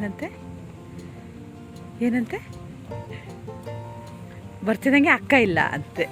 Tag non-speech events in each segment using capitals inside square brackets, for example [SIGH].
ಏನಂತೆ? ಏನಂತೆ? ಬರ್ತಿದಂಗೆ ಅಕ್ಕ ಇಲ್ಲ ಅಂತೆ.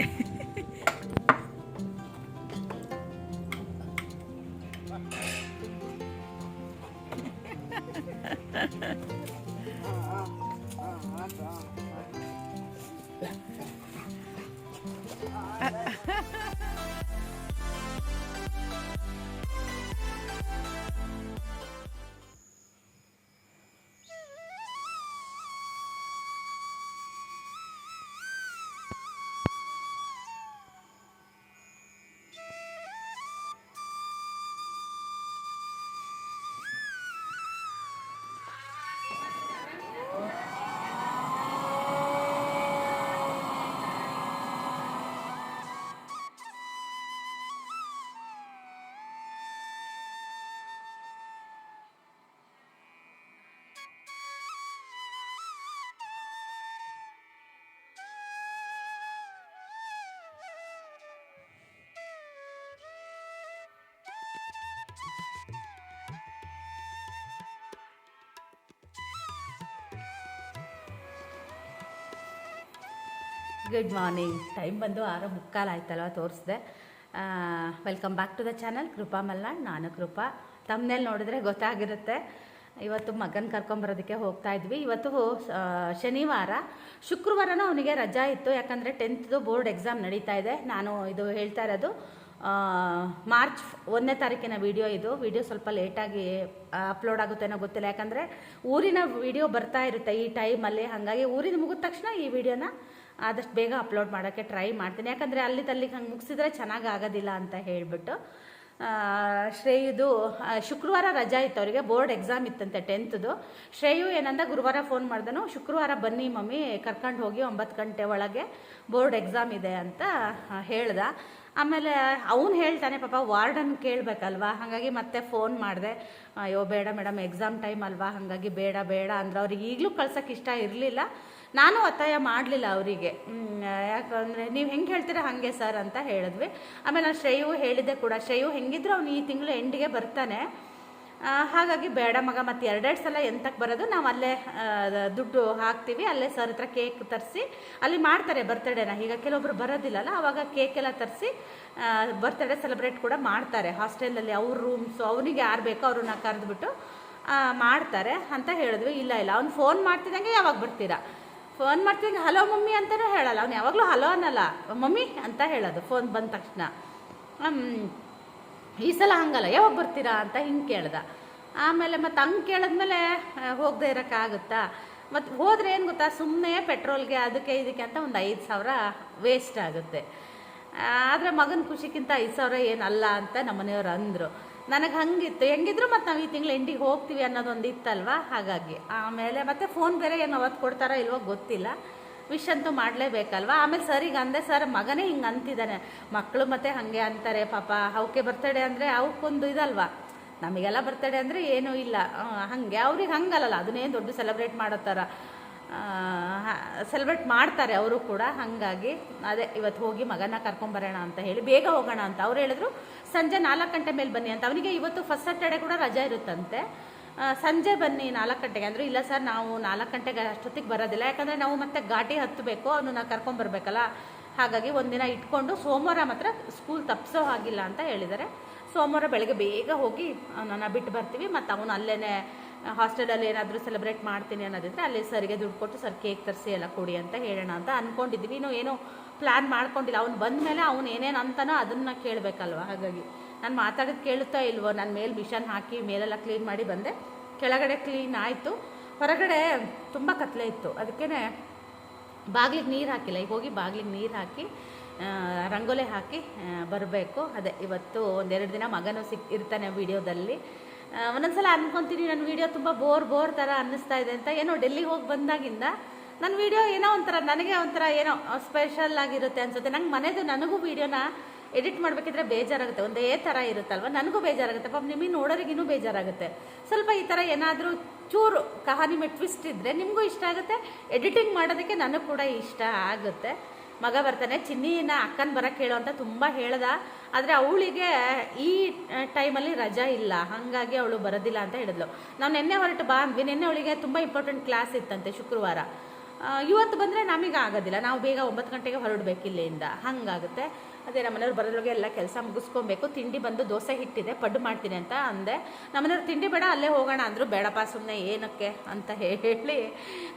ಗುಡ್ ಮಾರ್ನಿಂಗ್ ಟೈಮ್ ಬಂದು ಆರು ಮುಕ್ಕಾಲು ಆಯ್ತಲ್ವ? ತೋರಿಸ್ದೆ. Welcome back to the channel Krupa Malnad ನಾನು ಕೃಪಾ. ತಮ್ಮನೇಲಿ ನೋಡಿದ್ರೆ ಗೊತ್ತಾಗಿರುತ್ತೆ. ಇವತ್ತು ಮಗನ ಕರ್ಕೊಂಬರೋದಕ್ಕೆ ಹೋಗ್ತಾ ಇದ್ವಿ. ಇವತ್ತು ಶನಿವಾರ. ಶುಕ್ರವಾರನೂ ಅವನಿಗೆ ರಜಾ ಇತ್ತು. ಯಾಕಂದರೆ ಟೆಂತ್ದು ಬೋರ್ಡ್ ಎಕ್ಸಾಮ್ ನಡೀತಾ ಇದೆ. ನಾನು ಇದು ಹೇಳ್ತಾ ಇರೋದು ಮಾರ್ಚ್ ಒಂದನೇ ತಾರೀಕಿನ ವಿಡಿಯೋ ಇದು. ವಿಡಿಯೋ ಸ್ವಲ್ಪ ಲೇಟಾಗಿ ಅಪ್ಲೋಡ್ ಆಗುತ್ತೇನೋ ಗೊತ್ತಿಲ್ಲ. ಯಾಕಂದರೆ ಊರಿನ ವಿಡಿಯೋ ಬರ್ತಾ ಇರುತ್ತೆ ಈ ಟೈಮಲ್ಲಿ ಹಾಗಾಗಿ ಊರಿನ ಮುಗಿದ ತಕ್ಷಣ ಈ ವಿಡಿಯೋನ ಆದಷ್ಟು ಬೇಗ ಅಪ್ಲೋಡ್ ಮಾಡೋಕ್ಕೆ ಟ್ರೈ ಮಾಡ್ತೀನಿ. ಯಾಕಂದರೆ ಅಲ್ಲಿ ತಲ್ಲಿಗೆ ಹಂಗೆ ಮುಗಿಸಿದ್ರೆ ಚೆನ್ನಾಗಿ ಆಗೋದಿಲ್ಲ ಅಂತ ಹೇಳಿಬಿಟ್ಟು. ಶ್ರೇಯುದು ಶುಕ್ರವಾರ ರಜಾ ಇತ್ತು ಅವರಿಗೆ. ಬೋರ್ಡ್ ಎಕ್ಸಾಮ್ ಇತ್ತಂತೆ ಟೆಂತ್ದು ಶ್ರೇಯು ಏನಂದ, ಗುರುವಾರ ಫೋನ್ ಮಾಡ್ದನು. ಶುಕ್ರವಾರ ಬನ್ನಿ ಮಮ್ಮಿ, ಕರ್ಕೊಂಡು ಹೋಗಿ ಒಂಬತ್ತು ಗಂಟೆ ಒಳಗೆ ಬೋರ್ಡ್ ಎಕ್ಸಾಮ್ ಇದೆ ಅಂತ ಹೇಳ್ದ. ಆಮೇಲೆ ಅವನು ಹೇಳ್ತಾನೆ, ಪಾಪ ವಾರ್ಡನ್ ಕೇಳಬೇಕಲ್ವಾ? ಹಾಗಾಗಿ ಮತ್ತೆ ಫೋನ್ ಮಾಡಿದೆ. ಅಯ್ಯೋ, ಬೇಡ ಮೇಡಮ್ ಎಕ್ಸಾಮ್ ಟೈಮ್ ಅಲ್ವಾ? ಹಾಗಾಗಿ ಬೇಡ ಬೇಡ ಅಂದ್ರೆ. ಅವ್ರಿಗೆ ಈಗಲೂ ಕಳ್ಸೋಕ್ಕೆ ಇಷ್ಟ ಇರಲಿಲ್ಲ. ನಾನು ಒತ್ತಾಯ ಮಾಡಲಿಲ್ಲ ಅವರಿಗೆ. ಯಾಕಂದರೆ ನೀವು ಹೆಂಗೆ ಹೇಳ್ತೀರಾ ಹಾಗೆ ಸರ್ ಅಂತ ಹೇಳಿದ್ವಿ. ಆಮೇಲೆ ನಾನು ಶ್ರೇಯು ಹೇಳಿದ್ದೆ ಕೂಡ. ಶ್ರೇಯು ಹೆಂಗಿದ್ರು ಅವ್ನು ಈ ತಿಂಗಳು ಎಂಡಿಗೆ ಬರ್ತಾನೆ. ಹಾಗಾಗಿ ಬೇಡ ಮಗ, ಮತ್ತು ಎರಡೆರಡು ಸಲ ಎಂತಕ್ಕೆ ಬರೋದು ನಾವು ಅಲ್ಲೇ ದುಡ್ಡು ಹಾಕ್ತೀವಿ, ಅಲ್ಲೇ ಸರ್ ಹತ್ರ ಕೇಕ್ ತರಿಸಿ, ಅಲ್ಲಿ ಮಾಡ್ತಾರೆ ಬರ್ತಡೇನ ಈಗ ಕೆಲವೊಬ್ರು ಬರೋದಿಲ್ಲಲ್ಲ, ಅವಾಗ ಕೇಕ್ ಎಲ್ಲ ತರಿಸಿ ಬರ್ತಡೇ ಸೆಲೆಬ್ರೇಟ್ ಕೂಡ ಮಾಡ್ತಾರೆ. ಹಾಸ್ಟೆಲಲ್ಲಿ ಅವ್ರ ರೂಮ್ಸು ಅವನಿಗೆ ಯಾರು ಬೇಕೋ ಅವ್ರನ್ನ ಕರೆದ್ಬಿಟ್ಟು ಮಾಡ್ತಾರೆ ಅಂತ ಹೇಳಿದ್ವಿ. ಇಲ್ಲ ಇಲ್ಲ, ಅವ್ನು ಫೋನ್ ಮಾಡ್ತಿದ್ದಂಗೆ ಯಾವಾಗ ಬರ್ತೀರಾ? ಫೋನ್ ಮಾಡ್ತಿದ್ದಂಗೆ ಹಲೋ ಮಮ್ಮಿ ಅಂತಲೂ ಹೇಳಲ್ಲ. ಅವ್ನು ಯಾವಾಗಲೂ ಹಲೋ ಅನ್ನಲ್ಲ. ಮಮ್ಮಿ ಅಂತ ಹೇಳೋದು ಫೋನ್ ಬಂದ ತಕ್ಷಣ. ಈ ಸಲ ಹಂಗಲ್ಲ, ಯಾವಾಗ ಬರ್ತೀರಾ? ಅಂತ ಹಿಂಗೆ ಕೇಳ್ದ. ಆಮೇಲೆ ಮತ್ತು ಹಂಗೆ ಕೇಳಿದ್ಮೇಲೆ ಹೋಗದೆ ಇರೋಕ್ಕಾಗುತ್ತಾ? ಮತ್ತು ಹೋದ್ರೆ ಏನು ಗೊತ್ತಾ? ಸುಮ್ಮನೆ ಪೆಟ್ರೋಲ್ಗೆ ಅದಕ್ಕೆ ಇದಕ್ಕೆ ಅಂತ ಒಂದು ಐದು ಸಾವಿರ ವೇಸ್ಟ್ ಆಗುತ್ತೆ. ಆದರೆ ಮಗನ ಖುಷಿಗಿಂತ ಐದು ಸಾವಿರ ಏನಲ್ಲ ಅಂತ ನಮ್ಮನೆಯವ್ರು ಅಂದರು. ನನಗೆ ಹಂಗಿತ್ತು. ಹೆಂಗಿದ್ರು ಮತ್ತು ನಾವು ಈ ತಿಂಗಳು ಎಂಡಿಗೆ ಹೋಗ್ತೀವಿ ಅನ್ನೋದೊಂದು ಇತ್ತಲ್ವ ಹಾಗಾಗಿ. ಆಮೇಲೆ ಮತ್ತೆ ಫೋನ್ ಬೇರೆ ಏನು ಅವತ್ತು ಕೊಡ್ತಾರೋ ಇಲ್ವೋ ಗೊತ್ತಿಲ್ಲ. ವಿಶ್ ಅಂತೂ ಮಾಡಲೇಬೇಕಲ್ವ? ಆಮೇಲೆ ಸರಿಗೆ ಅಂದೆ ಸರ್ ಮಗನೇ ಹಿಂಗೆ ಅಂತಿದ್ದಾನೆ. ಮಕ್ಕಳು ಮತ್ತೆ ಹಾಗೆ ಅಂತಾರೆ. ಪಾಪ ಅವಕ್ಕೆ ಬರ್ತಡೆ ಅಂದರೆ ಅವಕ್ಕೊಂದು ಇದಲ್ವ? ನಮಗೆಲ್ಲ ಬರ್ತಡೆ ಅಂದರೆ ಏನೂ ಇಲ್ಲ. ಹಾಗೆ. ಅವ್ರಿಗೆ ಹಂಗಲ್ಲಲ್ಲ. ಅದನ್ನೇನು ದೊಡ್ಡ ಸೆಲೆಬ್ರೇಟ್ ಮಾಡೋ ಥರ ಸೆಲೆಬ್ರೇಟ್ ಮಾಡ್ತಾರೆ ಅವರು ಕೂಡ ಹಾಗಾಗಿ. ಅದೇ, ಇವತ್ತು ಹೋಗಿ ಮಗನ ಕರ್ಕೊಂಬರೋಣ ಅಂತ ಹೇಳಿ, ಬೇಗ ಹೋಗೋಣ ಅಂತ ಅವ್ರು ಹೇಳಿದ್ರು. ಸಂಜೆ ನಾಲ್ಕು ಗಂಟೆ ಮೇಲೆ ಬನ್ನಿ ಅಂತ. ಅವನಿಗೆ ಇವತ್ತು ಫಸ್ಟ್ ಸ್ಯಾಟರ್ಡೆ ಕೂಡ ರಜಾ ಇರುತ್ತಂತೆ. ಸಂಜೆ ಬನ್ನಿ ನಾಲ್ಕು ಗಂಟೆಗೆ. ಅಂದರು, ಇಲ್ಲ ಸರ್, ನಾವು ನಾಲ್ಕು ಗಂಟೆಗೆ ಅಷ್ಟೊತ್ತಿಗೆ ಬರೋದಿಲ್ಲ. ಯಾಕಂದರೆ ನಾವು ಮತ್ತೆ ಘಾಟಿ ಹತ್ತಬೇಕು ಅವನನ್ನ ಕರ್ಕೊಂಬರ್ಬೇಕಲ್ಲ ಹಾಗಾಗಿ ಒಂದಿನ ಇಟ್ಕೊಂಡು ಸೋಮವಾರ ಮಾತ್ರ ಸ್ಕೂಲ್ ತಪ್ಪಿಸೋ ಹಾಗಿಲ್ಲ ಅಂತ ಹೇಳಿದ್ದಾರೆ. ಸೋಮವಾರ ಬೆಳಗ್ಗೆ ಬೇಗ ಹೋಗಿ ಅವನನ್ನು ಬಿಟ್ಟು ಬರ್ತೀವಿ. ಮತ್ತು ಅವನು ಅಲ್ಲೇ ಹಾಸ್ಟೆಲಲ್ಲಿ ಏನಾದರೂ ಸೆಲೆಬ್ರೇಟ್ ಮಾಡ್ತೀನಿ ಅನ್ನೋದಿದ್ರೆ ಅಲ್ಲಿ ಸರ್ಗೆ ದುಡ್ಡು ಕೊಟ್ಟು ಸರ್ ಕೇಕ್ ತರಿಸಿ ಎಲ್ಲ ಕೊಡಿ ಅಂತ ಹೇಳೋಣ ಅಂತ ಅಂದ್ಕೊಂಡಿದ್ವಿ ಇನ್ನು ಏನೋ ಪ್ಲ್ಯಾನ್ ಮಾಡ್ಕೊಂಡಿಲ್ಲ. ಅವ್ನು ಬಂದ ಮೇಲೆ ಅವ್ನು ಏನೇನು ಅಂತಾನೋ ಅದನ್ನು ಕೇಳಬೇಕಲ್ವ? ಹಾಗಾಗಿ ನಾನು ಮಾತಾಡೋದು ಕೇಳುತ್ತಾ ಇಲ್ವೋ? ನನ್ನ ಮೇಲೆ ಮಿಷನ್ ಹಾಕಿ ಮೇಲೆಲ್ಲ ಕ್ಲೀನ್ ಮಾಡಿ ಬಂದೆ. ಕೆಳಗಡೆ ಕ್ಲೀನ್ ಆಯಿತು. ಹೊರಗಡೆ ತುಂಬ ಕತ್ಲೆ ಇತ್ತು. ಅದಕ್ಕೇ ಬಾಗಿಲಿಗೆ ನೀರು ಹಾಕಿಲ್ಲ. ಈಗ ಹೋಗಿ ಬಾಗಿಲಿಗೆ ನೀರು ಹಾಕಿ ರಂಗೋಲೆ ಹಾಕಿ ಬರಬೇಕು. ಅದೇ, ಇವತ್ತು ಒಂದೆರಡು ದಿನ ಮಗನೂ ಸಿಕ್, ಇರ್ತಾನೆ ವೀಡಿಯೋದಲ್ಲಿ. ಒಂದೊಂದ್ಸಲ ಅನ್ಕೊತೀನಿ ನನ್ನ ವೀಡಿಯೋ ತುಂಬ ಬೋರ್ ಬೋರ್ ಥರ ಅನ್ನಿಸ್ತಾ ಇದೆ ಅಂತ. ಏನೋ ಡೆಲ್ಲಿಗೆ ಹೋಗಿ ಬಂದಾಗಿಂದ ನನ್ನ ವೀಡಿಯೋ ಏನೋ ಒಂಥರ, ನನಗೆ ಒಂಥರ ಏನೋ ಸ್ಪೆಷಲ್ ಆಗಿರುತ್ತೆ ಅನ್ಸುತ್ತೆ. ನಂಗೆ ಮನೆದು ನನಗೂ ವೀಡಿಯೋನ ಎಡಿಟ್ ಮಾಡಬೇಕಿದ್ರೆ ಬೇಜಾರಾಗುತ್ತೆ. ಒಂದೇ ಥರ ಇರುತ್ತಲ್ವ? ನನಗೂ ಬೇಜಾರಾಗುತ್ತೆ. ಪಾಪ ನಿಮಗೆ ನೋಡೋರಿಗಿನ್ನೂ ಬೇಜಾರಾಗುತ್ತೆ. ಸ್ವಲ್ಪ ಈ ಥರ ಏನಾದರೂ ಚೂರು ಕಹಾನಿ ಮೇ ಟ್ವಿಸ್ಟ್ ಇದ್ದರೆ ನಿಮಗೂ ಇಷ್ಟ ಆಗುತ್ತೆ. ಎಡಿಟಿಂಗ್ ಮಾಡೋದಕ್ಕೆ ನನಗೆ ಕೂಡ ಇಷ್ಟ ಆಗುತ್ತೆ. ಮಗ ಬರ್ತಾನೆ ಚಿನ್ನಿನ ಅಕ್ಕನ ಬರಕ್ಕೆ ಹೇಳು ಅಂತ ತುಂಬ ಹೇಳ್ದ. ಆದರೆ ಅವಳಿಗೆ ಈ ಟೈಮಲ್ಲಿ ರಜಾ ಇಲ್ಲ. ಹಾಗಾಗಿ ಅವಳು ಬರೋದಿಲ್ಲ ಅಂತ ಹೇಳಿದ್ಲು. ನಾವು ನಿನ್ನೆ ಹೊರಟು ಬಾ ಅಂದ್ವಿ. ನಿನ್ನೆ ಅವಳಿಗೆ ತುಂಬ ಇಂಪಾರ್ಟೆಂಟ್ ಕ್ಲಾಸ್ ಇತ್ತಂತೆ ಶುಕ್ರವಾರ. ಇವತ್ತು ಬಂದರೆ ನಮಗೆ ಆಗೋದಿಲ್ಲ. ನಾವು ಬೇಗ ಒಂಬತ್ತು ಗಂಟೆಗೆ ಹೊರಡಬೇಕು ಇಲ್ಲಿಂದ. ಹಾಗಾಗುತ್ತೆ. ಅದೇ ನಮ್ಮನೆಯವ್ರು ಬರೋದ್ರೊಳಗೆ ಎಲ್ಲ ಕೆಲಸ ಮುಗಿಸ್ಕೊಬೇಕು. ತಿಂಡಿ ಬಂದು ದೋಸೆ ಹಿಟ್ಟಿದೆ, ಪಡ್ಡು ಮಾಡ್ತೀನಿ ಅಂತ ಅಂದೆ. ನಮ್ಮನೆಯವ್ರು ತಿಂಡಿ ಬೇಡ, ಅಲ್ಲೇ ಹೋಗೋಣ ಅಂದರು, ಬೇಡಪ್ಪ ಸುಮ್ಮನೆ ಏನಕ್ಕೆ ಅಂತ ಹೇಳಿ